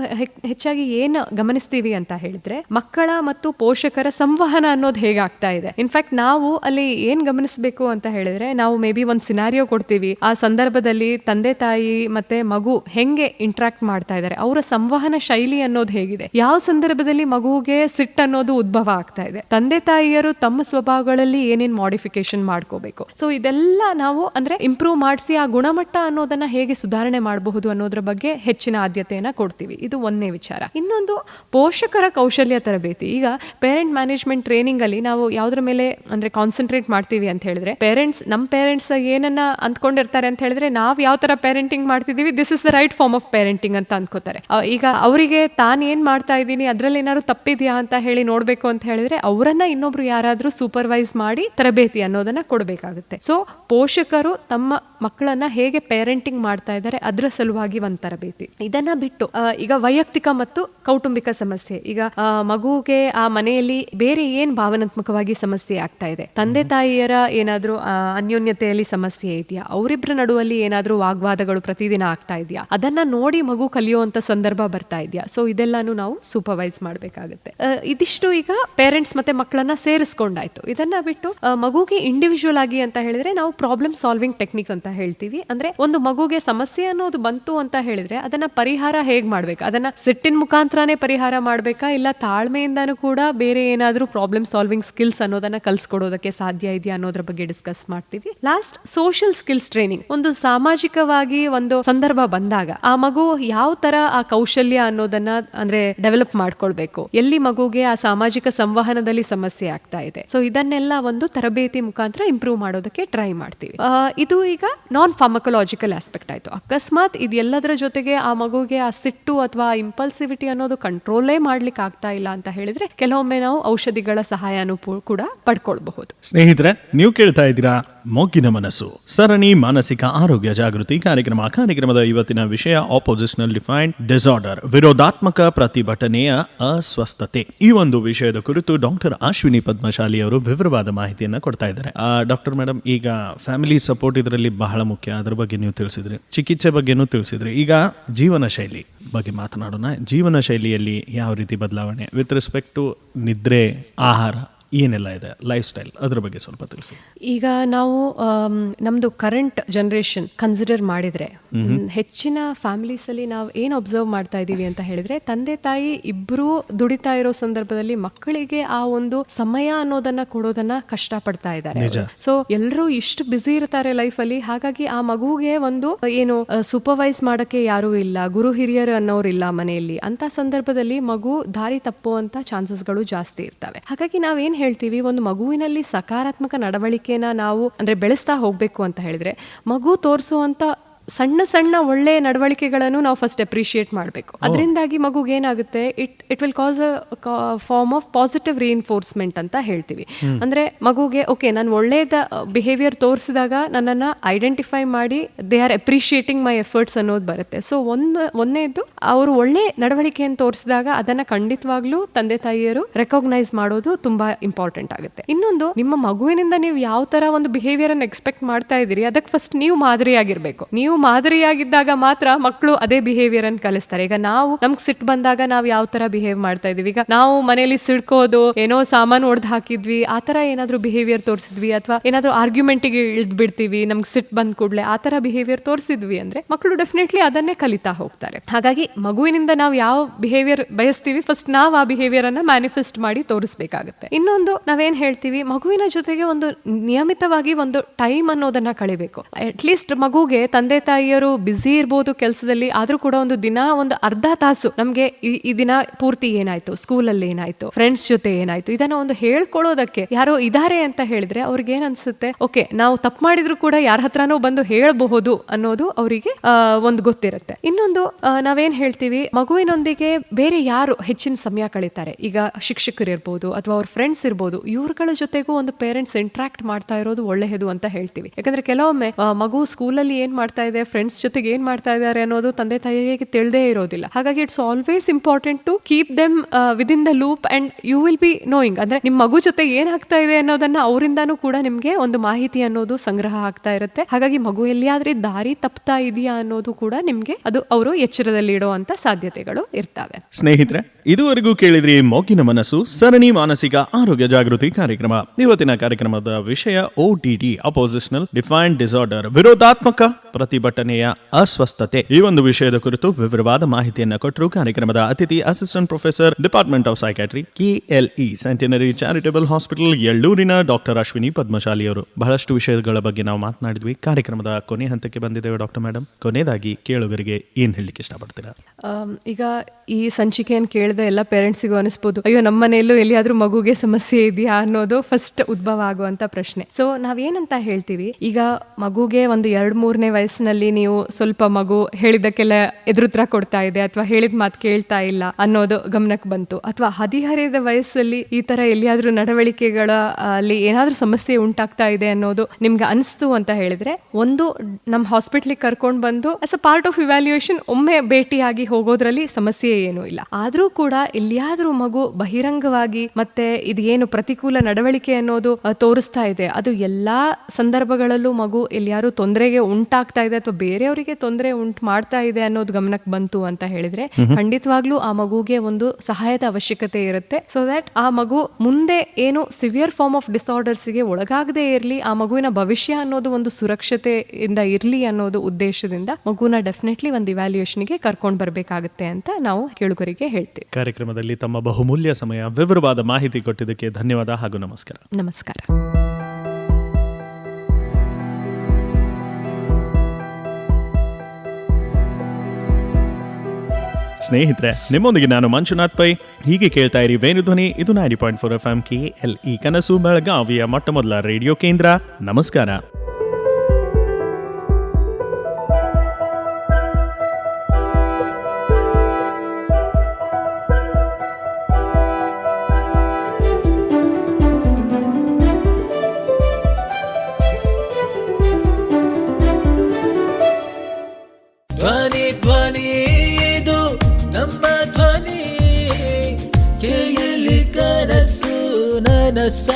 ಹೆಚ್ಚಾಗಿ ಏನು ಗಮನಿಸ್ತೀವಿ ಅಂತ ಹೇಳಿದ್ರೆ, ಮಕ್ಕಳ ಮತ್ತು ಪೋಷಕರ ಸಂವಹನ ಅನ್ನೋದು ಹೇಗಾಗ್ತಾ ಇದೆ. ಇನ್ಫ್ಯಾಕ್ಟ್ ನಾವು ಅಲ್ಲಿ ಏನ್ ಗಮನಿಸಬೇಕು ಅಂತ ಹೇಳಿದ್ರೆ, ನಾವು ಮೇ ಬಿ ಒಂದು ಸಿನಾರಿಯೋ ಕೊಡ್ತೀವಿ. ಆ ಸಂದರ್ಭದಲ್ಲಿ ತಂದೆ, ತಾಯಿ ಮತ್ತೆ ಮಗು ಹೆಂಗೆ ಇಂಟ್ರಾಕ್ಟ್ ಮಾಡ್ತಾ ಇದ್ದಾರೆ, ಅವರ ಸಂವಹನ ಶೈಲಿ ಅನ್ನೋದು ಹೇಗಿದೆ. ಯಾವ ಸಂದರ್ಭದಲ್ಲಿ ಮಗುವಿಗೆ ಸಿಟ್ ಅನ್ನೋದು ಉದ್ಭವ ಆಗ್ತಾ ಇದೆ. ತಂದೆ, ತಾಯಿಯರು ತಮ್ಮ ಸ್ವಭಾವಗಳಲ್ಲಿ ಏನೇನ್ ಮಾಡಿಫಿಕೇಶನ್ ಮಾಡ್ಕೋಬೇಕು. ಸೊ ಇದೆಲ್ಲ ನಾವು ಅಂದ್ರೆ ಇಂಪ್ರೂವ್ ಮಾಡಿಸಿ ಆ ಗುಣಮಟ್ಟ ಅನ್ನೋದನ್ನ ಹೇಗೆ ಸುಧಾರಣೆ ಮಾಡಬಹುದು ಅನ್ನೋದ್ರ ಬಗ್ಗೆ ಹೆಚ್ಚಿನ ಆದ್ಯತೆಯನ್ನು ಕೊಡ್ತೀವಿ. ಇದು ಒಂದನೇ ವಿಚಾರ. ಇನ್ನೊಂದು ಪೋಷಕರ ಕೌಶಲ್ಯ ತರಬೇತಿ. ಈಗ ಪೇರೆಂಟ್ ಮ್ಯಾನೇಜ್ಮೆಂಟ್ ಟ್ರೈನಿಂಗ್ ಅಲ್ಲಿ ನಾವು ಯಾವ್ದ್ರ ಮೇಲೆ ಅಂದ್ರೆ ಕಾನ್ಸಂಟ್ರೇಟ್ ಮಾಡ್ತೀವಿ ಅಂತ ಹೇಳಿದ್ರೆ ಪೇರೆಂಟ್ಸ್ ನಮ್ಮ ಪೇರೆಂಟ್ಸ್ ಏನನ್ನ ಅಂದ್ಕೊಂಡಿರ್ತಾರೆ ಅಂತ ಹೇಳಿದ್ರೆ, ನಾವ್ ಯಾವ ತರ ಪೇರೆಂಟಿಂಗ್ ಮಾಡ್ತಿದೀವಿ this is the right form of parenting ಅಂತ ಅನ್ಕೋತಾರೆ. ಈಗ ಅವರಿಗೆ ತಾನು ಏನು ಮಾಡ್ತಾ ಇದ್ದೀನಿ, ಅದ್ರಲ್ಲಿ ಏನಾದ್ರು ತಪ್ಪಿದ್ಯಾ ಅಂತ ಹೇಳಿ ನೋಡ್ಬೇಕು ಅಂತ ಹೇಳಿದ್ರೆ, ಅವರನ್ನ ಇನ್ನೊಬ್ರು ಯಾರಾದ್ರೂ ಸೂಪರ್ವೈಸ್ ಮಾಡಿ ತರಬೇತಿ ಅನ್ನೋದನ್ನ ಕೊಡಬೇಕಾಗುತ್ತೆ. ಸೊ ಪೋಷಕರು ತಮ್ಮ ಮಕ್ಕಳನ್ನ ಹೇಗೆ ಪೇರೆಂಟಿಂಗ್ ಮಾಡ್ತಾ ಇದ್ದಾರೆ ಅದರ ಸಲುವಾಗಿ ಒಂದ್ ತರಬೇತಿ. ಇದನ್ನ ಬಿಟ್ಟು ಈಗ ವೈಯಕ್ತಿಕ ಮತ್ತು ಕೌಟುಂಬಿಕ ಸಮಸ್ಯೆ. ಈಗ ಮಗುವಿಗೆ ಮಗುಗೆ ಆ ಮನೆಯಲ್ಲಿ ಬೇರೆ ಏನ್ ಭಾವನಾತ್ಮಕವಾಗಿ ಸಮಸ್ಯೆ ಆಗ್ತಾ ಇದೆ? ತಂದೆ ತಾಯಿಯರ ಏನಾದ್ರೂ ಅನ್ಯೋನ್ಯತೆಯಲ್ಲಿ ಸಮಸ್ಯೆ ಇದೆಯಾ? ಅವರಿಬ್ಬರ ನಡುವಲ್ಲಿ ಏನಾದ್ರೂ ವಾಗ್ವಾದಗಳು ಪ್ರತಿದಿನ ಆಗ್ತಾ ಇದೆಯಾ? ಅದನ್ನ ನೋಡಿ ಮಗು ಕಲಿಯುವಂತ ಸಂದರ್ಭ ಬರ್ತಾ ಇದೆಯಾ? ಸೊ ಇದೆಲ್ಲಾನು ನಾವು ಸೂಪರ್ವೈಸ್ ಮಾಡಬೇಕಾಗುತ್ತೆ. ಇದಿಷ್ಟು ಈಗ ಪೇರೆಂಟ್ಸ್ ಮತ್ತೆ ಮಕ್ಕಳನ್ನ ಸೇರಿಸ್ಕೊಂಡಾಯ್ತು. ಇದನ್ನ ಬಿಟ್ಟು ಮಗುಗೆ ಇಂಡಿವಿಜುವಲ್ ಆಗಿ ಅಂತ ಹೇಳಿದ್ರೆ ನಾವು ಪ್ರಾಬ್ಲಮ್ ಸಾಲ್ವಿಂಗ್ ಟೆಕ್ನಿಕ್ಸ್ ಅಂತ ಹೇಳ್ತೀವಿ. ಅಂದ್ರೆ ಒಂದು ಮಗುಗೆ ಸಮಸ್ಯೆ ಅನ್ನೋದು ಬಂತು ಅಂತ ಹೇಳಿದ್ರೆ ಅದನ್ನ ಪರಿಹಾರ ಹೇಗ್ ಮಾಡ್ಬೇಕು? ಅದನ್ನ ಸಿಟ್ಟಿನ ಮುಖಾಂತರನೇ ಪರಿಹಾರ ಮಾಡ್ಬೇಕಾ? ಇಲ್ಲ ತಾಳ್ಮೆಯಿಂದಾನು ಕೂಡ ಬೇರೆ ಏನಾದ್ರೂ ಪ್ರಾಬ್ಲಮ್ ಸಾಲ್ವಿಂಗ್ ಸ್ಕಿಲ್ಸ್ ಅನ್ನೋದನ್ನ ಕಲ್ಸ್ಕೊಡೋದಕ್ಕೆ ಸಾಧ್ಯ ಇದೆಯಾ ಅನ್ನೋದ್ರ ಬಗ್ಗೆ ಡಿಸ್ಕಸ್ ಮಾಡ್ತೀವಿ. ಲಾಸ್ಟ್ ಸೋಷಿಯಲ್ ಸ್ಕಿಲ್ಸ್ ಟ್ರೈನಿಂಗ್ ಒಂದು ಸಾಮಾಜಿಕವಾಗಿ ಒಂದು ಸಂದರ್ಭ ಬಂದಾಗ ಆ ಮಗು ಯಾವ ತರ ಆ ಕೌಶಲ್ಯ ಅನ್ನೋದನ್ನ ಅಂದ್ರೆ ಡೆವಲಪ್ ಮಾಡ್ಕೊಳ್ಬೇಕು? ಎಲ್ಲಿ ಮಗುಗೆ ಆ ಸಾಮಾಜಿಕ ಸಂವಹನದಲ್ಲಿ ಸಮಸ್ಯೆ ಆಗ್ತಾ ಇದೆ? ಸೊ ಇದನ್ನೆಲ್ಲ ಒಂದು ತರಬೇತಿ ಮುಖಾಂತರ ಇಂಪ್ರೂವ್ ಮಾಡೋದಕ್ಕೆ ಟ್ರೈ ಮಾಡ್ತೀವಿ. ಇದು ಈಗ ನಾನ್ ಫಾರ್ಮಕೊಲಾಜಿಕಲ್ ಆಸ್ಪೆಕ್ಟ್ ಆಯ್ತು. ಅಕಸ್ಮಾತ್ ಇದೆಲ್ಲದರ ಜೊತೆಗೆ ಆ ಮಗುಗೆ ಆ ಸಿಟ್ಟು ಅಥವಾ ಇಂಪಲ್ಸಿವಿಟಿ ಅನ್ನೋದು ಕಂಟ್ರೋಲೇ ಮಾಡ್ಲಿಕ್ಕೆ ಆಗ್ತಾ ಇಲ್ಲ ಅಂತ ಹೇಳಿದ್ರೆ ಕೆಲವೊಮ್ಮೆ ನಾವು ಔಷಧಿಗಳ ಸಹಾಯನೂ ಕೂಡ ಪಡ್ಕೊಳ್ಬಹುದು. ಸ್ನೇಹಿತರೆ, ನೀವು ಕೇಳ್ತಾ ಇದ್ದೀರಾ ಮೊಗ್ಗಿನ ಮನಸ್ಸು. ಸರಣಿ, ಮಾನಸಿಕ ಆರೋಗ್ಯ ಜಾಗೃತಿ ಕಾರ್ಯಕ್ರಮ. ಕಾರ್ಯಕ್ರಮದ ಇವತ್ತಿನ ವಿಷಯ ಆಪೋಸಿಷನಲ್ ಡಿಫೈನ್ಡ್ ಡಿಸಾರ್ಡರ್ ವಿರೋಧಾತ್ಮಕ ಪ್ರತಿಭಟನೆಯ ಅಸ್ವಸ್ಥತೆ. ಈ ಒಂದು ವಿಷಯದ ಕುರಿತು ಡಾಕ್ಟರ್ ಅಶ್ವಿನಿ ಪದ್ಮಶಾಲಿ ಅವರು ವಿವರವಾದ ಮಾಹಿತಿಯನ್ನು ಕೊಡ್ತಾ ಇದ್ದಾರೆ. ಡಾಕ್ಟರ್ ಮೇಡಮ್ ಈಗ ಫ್ಯಾಮಿಲಿ ಸಪೋರ್ಟ್ ಇದರಲ್ಲಿ ಬಹಳ ಮುಖ್ಯ. ಅದರ ಬಗ್ಗೆ ನೀವು ತಿಳಿಸಿದ್ರಿ. ಚಿಕಿತ್ಸೆ ಬಗ್ಗೆನೂ ತಿಳಿಸಿದ್ರಿ. ಈಗ ಜೀವನ ಶೈಲಿ ಬಗ್ಗೆ ಮಾತನಾಡೋಣ. ಜೀವನ ಶೈಲಿಯಲ್ಲಿ ಯಾವ ರೀತಿ ಬದಲಾವಣೆ? ವಿತ್ ರೆಸ್ಪೆಕ್ಟ್ ಟು ನಿದ್ರೆ, ಆಹಾರ ಏನೆಲ್ಲ ಇದೆ ಲೈಫ್ ಸ್ಟೈಲ್ ಅದರ ಬಗ್ಗೆ ಸ್ವಲ್ಪ ತಿಳಿಸಿ. ಈಗ ನಾವು ನಮ್ದು ಕರೆಂಟ್ ಜನರೇಷನ್ ಕನ್ಸಿಡರ್ ಮಾಡಿದ್ರೆ ಹೆಚ್ಚಿನ ಫ್ಯಾಮಿಲೀಸ್ ಅಲ್ಲಿ ನಾವು ಏನು ಅಬ್ಸರ್ವ್ ಮಾಡ್ತಾ ಇದೀವಿ ಅಂತ ಹೇಳಿದ್ರೆ ತಂದೆ ತಾಯಿ ಇಬ್ರು ದುಡಿತಾ ಇರೋ ಸಂದರ್ಭದಲ್ಲಿ ಮಕ್ಕಳಿಗೆ ಆ ಒಂದು ಸಮಯ ಅನ್ನೋದನ್ನ ಕೊಡೋದನ್ನ ಕಷ್ಟ ಪಡ್ತಾ ಇದ್ದಾರೆ ಸೊ ಎಲ್ಲರೂ ಇಷ್ಟು ಬ್ಯುಸಿ ಇರ್ತಾರೆ ಲೈಫ್ ಅಲ್ಲಿ ಹಾಗಾಗಿ ಆ ಮಗುಗೆ ಒಂದು ಏನು ಸೂಪರ್ವೈಸ್ ಮಾಡಕ್ಕೆ ಯಾರು ಇಲ್ಲ ಗುರು ಹಿರಿಯರು ಅನ್ನೋರು ಇಲ್ಲ ಮನೆಯಲ್ಲಿ. ಅಂತ ಸಂದರ್ಭದಲ್ಲಿ ಮಗು ದಾರಿ ತಪ್ಪುವಂತ ಚಾನ್ಸಸ್ಗಳು ಜಾಸ್ತಿ ಇರ್ತವೆ. ಹಾಗಾಗಿ ನಾವೇನ್ ಹೇಳ್ತೀವಿ ಒಂದು ಮಗುವಿನಲ್ಲಿ ಸಕಾರಾತ್ಮಕ ನಡವಳಿಕೆನ ನಾವು ಅಂದ್ರೆ ಬೆಳೆಸ್ತಾ ಹೋಗ್ಬೇಕು ಅಂತ ಹೇಳಿದ್ರೆ ಮಗು ತೋರಿಸುವಂತ ಸಣ್ಣ ಸಣ್ಣ ಒಳ್ಳೆ ನಡವಳಿಕೆಗಳನ್ನು ನಾವು ಫಸ್ಟ್ ಅಪ್ರಿಷಿಯೇಟ್ ಮಾಡಬೇಕು. ಅದರಿಂದಾಗಿ ಮಗುಗೆ ಏನಾಗುತ್ತೆ it it will cause a form of positive reinforcement ಅಂತ ಹೇಳ್ತೀವಿ. ಅಂದ್ರೆ ಮಗುಗೆ ಓಕೆ ನಾನು ಒಳ್ಳೆಯದ ಬಿಹೇವಿಯರ್ ತೋರಿಸಿದಾಗ ನನ್ನನ್ನು ಐಡೆಂಟಿಫೈ ಮಾಡಿ they are appreciating my efforts ಅನ್ನೋದು ಬರುತ್ತೆ. ಸೊ ಒಂದು ಒಂದನೇದು ಅವರು ಒಳ್ಳೆ ನಡವಳಿಕೆಯನ್ನು ತೋರಿಸಿದಾಗ ಅದನ್ನ ಖಂಡಿತವಾಗ್ಲೂ ತಂದೆ ತಾಯಿಯರು ರೆಕಾಗ್ನೈಸ್ ಮಾಡೋದು ತುಂಬಾ ಇಂಪಾರ್ಟೆಂಟ್ ಆಗುತ್ತೆ. ಇನ್ನೊಂದು ನಿಮ್ಮ ಮಗುವಿನಿಂದ ನೀವು ಯಾವ ತರ ಒಂದು ಬಿಹೇವಿಯರ್ ಅನ್ನು ಎಕ್ಸ್ಪೆಕ್ಟ್ ಮಾಡ್ತಾ ಇದ್ದೀರಿ ಅದಕ್ಕೆ ಫಸ್ಟ್ ನೀವು ಮಾದರಿಯಾಗಿರ್ಬೇಕು. ನೀವು ಮಾದರಿಯಾಗಿದ್ದಾಗ ಮಾತ್ರ ಮಕ್ಕಳು ಅದೇ ಬಿಹೇವಿಯರ್ ಅನ್ನು ಕಲಿಸ್ತಾರೆ. ಈಗ ನಾವು ನಮ್ಗೆ ಸಿಟ್ಟು ಬಂದಾಗ ನಾವು ಯಾವ ತರ ಬಿಹೇವ್ ಮಾಡ್ತಾ ಇದೀವಿ ಈಗ ನಾವು ಮನೇಲಿ ಸಿಡ್ಕೋದು, ಏನೋ ಸಾಮಾನು ಹೊಡೆದು ಹಾಕಿದ್ವಿ, ಆ ತರ ಏನಾದ್ರೂ ಬಿಹೇವಿಯರ್ ತೋರಿಸಿದ್ವಿ? ಅಥವಾ ಏನಾದ್ರೂ ಆರ್ಗ್ಯುಮೆಂಟಿಗೆ ಇಳಿದ್ ಬಿಡ್ತೀವಿ, ನಮ್ಗೆ ಸಿಟ್ಟು ಬಂದ ಕೂಡಲೇ ಆ ತರ ಬಿಹೇವಿಯರ್ ತೋರಿಸಿದ್ವಿ ಅಂದ್ರೆ ಮಕ್ಕಳು ಡೆಫಿನೆಟ್ಲಿ ಅದನ್ನೇ ಕಲಿತಾ ಹೋಗ್ತಾರೆ. ಹಾಗಾಗಿ ಮಗುವಿನಿಂದ ನಾವು ಯಾವ ಬಿಹೇವಿಯರ್ ಬಯಸ್ತೀವಿ ಫಸ್ಟ್ ನಾವು ಆ ಬಿಹೇವಿಯರ್ ಅನ್ನ ಮ್ಯಾನಿಫೆಸ್ಟ್ ಮಾಡಿ ತೋರಿಸಬೇಕಾಗುತ್ತೆ. ಇನ್ನೊಂದು ನಾವೇನ್ ಹೇಳ್ತೀವಿ, ಮಗುವಿನ ಜೊತೆಗೆ ಒಂದು ನಿಯಮಿತವಾಗಿ ಒಂದು ಟೈಮ್ ಅನ್ನೋದನ್ನ ಕಳಿಬೇಕು. ಅಟ್ ಲೀಸ್ಟ್ ಮಗುಗೆ ತಂದೆ ತಾಯಿಯರು ಬ್ಯುಸಿ ಇರ್ಬೋದು ಕೆಲಸದಲ್ಲಿ, ಆದ್ರೂ ಕೂಡ ಒಂದು ದಿನ ಒಂದು ಅರ್ಧ ತಾಸು ನಮ್ಗೆ ಈ- ದಿನ ಪೂರ್ತಿ ಏನಾಯ್ತು? ಸ್ಕೂಲ್ ಅಲ್ಲಿ ಏನಾಯ್ತು? ಫ್ರೆಂಡ್ಸ್ ಜೊತೆ ಏನಾಯ್ತು? ಇದನ್ನ ಒಂದು ಹೇಳ್ಕೊಳ್ಳೋದಕ್ಕೆ ಯಾರೋ ಇದಾರೆ ಅಂತ ಹೇಳಿದ್ರೆ ಅವ್ರಿಗೆ ಏನ್ ಅನ್ಸುತ್ತೆ ಓಕೆ ನಾವು ತಪ್ಪು ಮಾಡಿದ್ರು ಕೂಡ ಯಾರ ಹತ್ರನೋ ಬಂದು ಹೇಳಬಹುದು ಅನ್ನೋದು ಅವರಿಗೆ ಒಂದು ಗೊತ್ತಿರುತ್ತೆ. ಇನ್ನೊಂದು ನಾವೇನ್ ಹೇಳ್ತೀವಿ? ಮಗುವಿನೊಂದಿಗೆ ಬೇರೆ ಯಾರು ಹೆಚ್ಚಿನ ಸಮಯ ಕಳೀತಾರೆ? ಈಗ ಶಿಕ್ಷಕರು ಇರ್ಬೋದು ಅಥವಾ ಅವ್ರ ಫ್ರೆಂಡ್ಸ್ ಇರ್ಬೋದು, ಇವ್ರಗಳ ಜೊತೆಗೂ ಒಂದು ಪೇರೆಂಟ್ಸ್ ಇಂಟ್ರಾಕ್ಟ್ ಮಾಡ್ತಾ ಇರೋದು ಒಳ್ಳೆಯದು ಅಂತ ಹೇಳ್ತೀವಿ. ಯಾಕಂದ್ರೆ ಕೆಲವೊಮ್ಮೆ ಮಗು ಸ್ಕೂಲಲ್ಲಿ ಏನ್ ಮಾಡ್ತಾ ಇದೆ? ಫ್ರೆಂಡ್ಸ್ ಜೊತೆಗೆ ಏನ್ ಮಾಡ್ತಾ ಇದ್ದಾರೆ ಅನ್ನೋದು ತಂದೆ ತಾಯಿಗೆ ತಿಳಿದೇ ಇರೋದಿಲ್ಲ. ಹಾಗಾಗಿ it's always important to keep them within the loop and you will be knowing ಅಂದ್ರೆ ನಿಮ್ಮ ಮಗು ಜೊತೆ ಏನ್ ಆಗ್ತಾ ಇದೆ ಅನ್ನೋದನ್ನ ಅವರಿಂದಾನು ಕೂಡ ನಿಮ್ಗೆ ಒಂದು ಮಾಹಿತಿ ಅನ್ನೋದು ಸಂಗ್ರಹ ಆಗ್ತಾ ಇರುತ್ತೆ. ಹಾಗಾಗಿ ಮಗು ಎಲ್ಲಿಯಾದ್ರೆ ದಾರಿ ತಪ್ತಾ ಇದೆಯಾ ಅನ್ನೋದು ಕೂಡ ನಿಮ್ಗೆ ಅದು ಅವರು ಎಚ್ಚರದಲ್ಲಿ ಇಡುವಂತ ಸಾಧ್ಯತೆಗಳು ಇರ್ತವೆ. ಸ್ನೇಹಿತರೆ, ಇದುವರೆಗೂ ಕೇಳಿದ್ರಿ ಮೊಗ್ಗಿನ ಮನಸ್ಸು, ಸರಣಿ ಮಾನಸಿಕ ಆರೋಗ್ಯ ಜಾಗೃತಿ ಕಾರ್ಯಕ್ರಮ. ಇವತ್ತಿನ ಕಾರ್ಯಕ್ರಮದ ವಿಷಯ ಓ ಅಪೋಸಿಷನಲ್ ಡಿಫೈನ್ಡ್ ಡಿಸಾರ್ಡರ್ ವಿರೋಧಾತ್ಮಕ ಪ್ರತಿಭಟನೆಯ ಅಸ್ವಸ್ಥತೆ. ಈ ಒಂದು ವಿಷಯದ ಕುರಿತು ವಿವರವಾದ ಮಾಹಿತಿಯನ್ನು ಕೊಟ್ಟರು ಕಾರ್ಯಕ್ರಮದ ಅತಿಥಿ assistant professor, department of psychiatry, KLE, centenary charitable hospital, ಯಳ್ಳೂರಿನ doctor Ashwini Padmashali ಅವರು. ಬಹಳಷ್ಟು ವಿಷಯಗಳ ಬಗ್ಗೆ ನಾವು ಮಾತನಾಡಿದ್ವಿ. ಕಾರ್ಯಕ್ರಮದ ಕೊನೆ ಹಂತಕ್ಕೆ ಬಂದಿದ್ದೇವೆ ಡಾಕ್ಟರ್ ಮೇಡಮ್ ಕೊನೆಯದಾಗಿ ಕೇಳುಗರಿಗೆ ಏನ್ ಹೇಳಲಿಕ್ಕೆ ಇಷ್ಟಪಡ್ತೀರಾ? ಈಗ ಈ ಸಂಚಿಕೆಯನ್ನು ಕೇಳಿದ ಎಲ್ಲ ಪೇರೆಂಟ್ಸಿಗೂ ಅನಿಸ್ಬೋದು. ಅಯ್ಯೋ ನಮ್ಮ ಮನೆಯಲ್ಲೂ ಎಲ್ಲಿಯಾದ್ರೂ ಮಗುಗೆ ಸಮಸ್ಯೆ ಇದೆಯಾ ಅನ್ನೋದು ಫಸ್ಟ್ ಉದ್ಭವ ಆಗುವಂತ ಪ್ರಶ್ನೆ. ಸೊ, ನಾವೇನಂತ ಹೇಳ್ತೀವಿ? ಈಗ ಮಗುಗೆ ಒಂದು ಎರಡ್ ಮೂರನೇ ವಯಸ್ಸಿನಲ್ಲಿ ನೀವು ಸ್ವಲ್ಪ ಮಗು ಹೇಳಿದಕ್ಕೆಲ್ಲ ಎದುರುತ್ರ ಕೊಡ್ತಾ ಇದೆ ಅಥವಾ ಹೇಳಿದ ಮಾತು ಕೇಳ್ತಾ ಇಲ್ಲ ಅನ್ನೋದು ಗಮನಕ್ಕೆ ಬಂತು. ಅಥವಾ ಹದಿಹರೆಯದ ವಯಸ್ಸಲ್ಲಿ ಈ ತರ ಎಲ್ಲಿಯಾದ್ರೂ ನಡವಳಿಕೆಗಳ ಅಲ್ಲಿ ಏನಾದ್ರೂ ಸಮಸ್ಯೆ ಉಂಟಾಗ್ತಾ ಇದೆ ಅನ್ನೋದು ನಿಮ್ಗೆ ಅನಿಸ್ತು ಅಂತ ಹೇಳಿದ್ರೆ, ಒಂದು ನಮ್ಮ ಹಾಸ್ಪಿಟ್ಲಿಗೆ ಕರ್ಕೊಂಡು ಬಂದು as a part of evaluation ಒಮ್ಮೆ ಭೇಟಿಯಾಗಿ ಹೋಗೋದ್ರಲ್ಲಿ ಸಮಸ್ಯೆ ಏನೂ ಇಲ್ಲ. ಆದ್ರೂ ಕೂಡ ಎಲ್ಲಿಯಾದ್ರೂ ಮಗು ಬಹಿರಂಗವಾಗಿ ಮತ್ತೆ ಇದೇನು ಪ್ರತಿಕೂಲ ನಡವಳಿಕೆ ಅನ್ನೋದು ತೋರಿಸ್ತಾ ಇದೆ. ಅದು ಎಲ್ಲಾ ಸಂದರ್ಭಗಳಲ್ಲೂ ಮಗು ಎಲ್ಲಿಯಾರು ತೊಂದರೆಗೆ ಉಂಟಾಗ್ತಾ ಇದೆ ಅಥವಾ ಬೇರೆಯವರಿಗೆ ತೊಂದರೆ ಉಂಟು ಮಾಡ್ತಾ ಇದೆ ಅನ್ನೋದು ಗಮನಕ್ಕೆ ಬಂತು ಅಂತ ಹೇಳಿದ್ರೆ ಖಂಡಿತವಾಗ್ಲೂ ಆ ಮಗುಗೆ ಒಂದು ಸಹಾಯದ ಅವಶ್ಯಕತೆ ಇರುತ್ತೆ. ಸೊ ದಟ್ ಆ ಮಗು ಮುಂದೆ ಏನು ಸಿವಿಯರ್ ಫಾರ್ಮ್ ಆಫ್ ಡಿಸಾರ್ಡರ್ಸ್ಗೆ ಒಳಗಾಗದೇ ಇರಲಿ ಆ ಮಗುವಿನ ಭವಿಷ್ಯ ಅನ್ನೋದು ಒಂದು ಸುರಕ್ಷತೆಯಿಂದ ಇರಲಿ ಅನ್ನೋದು ಉದ್ದೇಶದಿಂದ ಮಗುನ ಡೆಫಿನೆಟ್ಲಿ ಒಂದು ಇವ್ಯಾಲ್ಯೂಯೇಷನ್ಗೆ ಕರ್ಕೊಂಡು ಬರಬೇಕಾಗುತ್ತೆ ಅಂತ ನಾವು ಕೇಳುಗರಿಗೆ ಹೇಳ್ತೀವಿ. ಕಾರ್ಯಕ್ರಮದಲ್ಲಿ ತಮ್ಮ ಬಹುಮೂಲ್ಯ ಸಮಯ ವಿವರವಾದ ಮಾಹಿತಿ ಕೊಟ್ಟಿದ್ದಕ್ಕೆ ಧನ್ಯವಾದ ಹಾಗೂ ನಮಸ್ಕಾರ. ನಮಸ್ಕಾರ. ಸ್ನೇಹಿತರೆ, ನಿಮ್ಮೊಂದಿಗೆ ನಾನು ಮಂಜುನಾಥ್ ಪೈ. ಹೀಗೆ ಕೇಳ್ತಾ ಇರಿ ವೇಣುಧ್ವನಿ ಇದು ninety point four F M K L E ಕನಸು ಬೆಳಗಾವಿಯ ಮೊಟ್ಟ ಮೊದಲ ರೇಡಿಯೋ ಕೇಂದ್ರ. ನಮಸ್ಕಾರ. ಧ್ವನಿ ಕೇಳಿ ಕನಸು ನನಸದ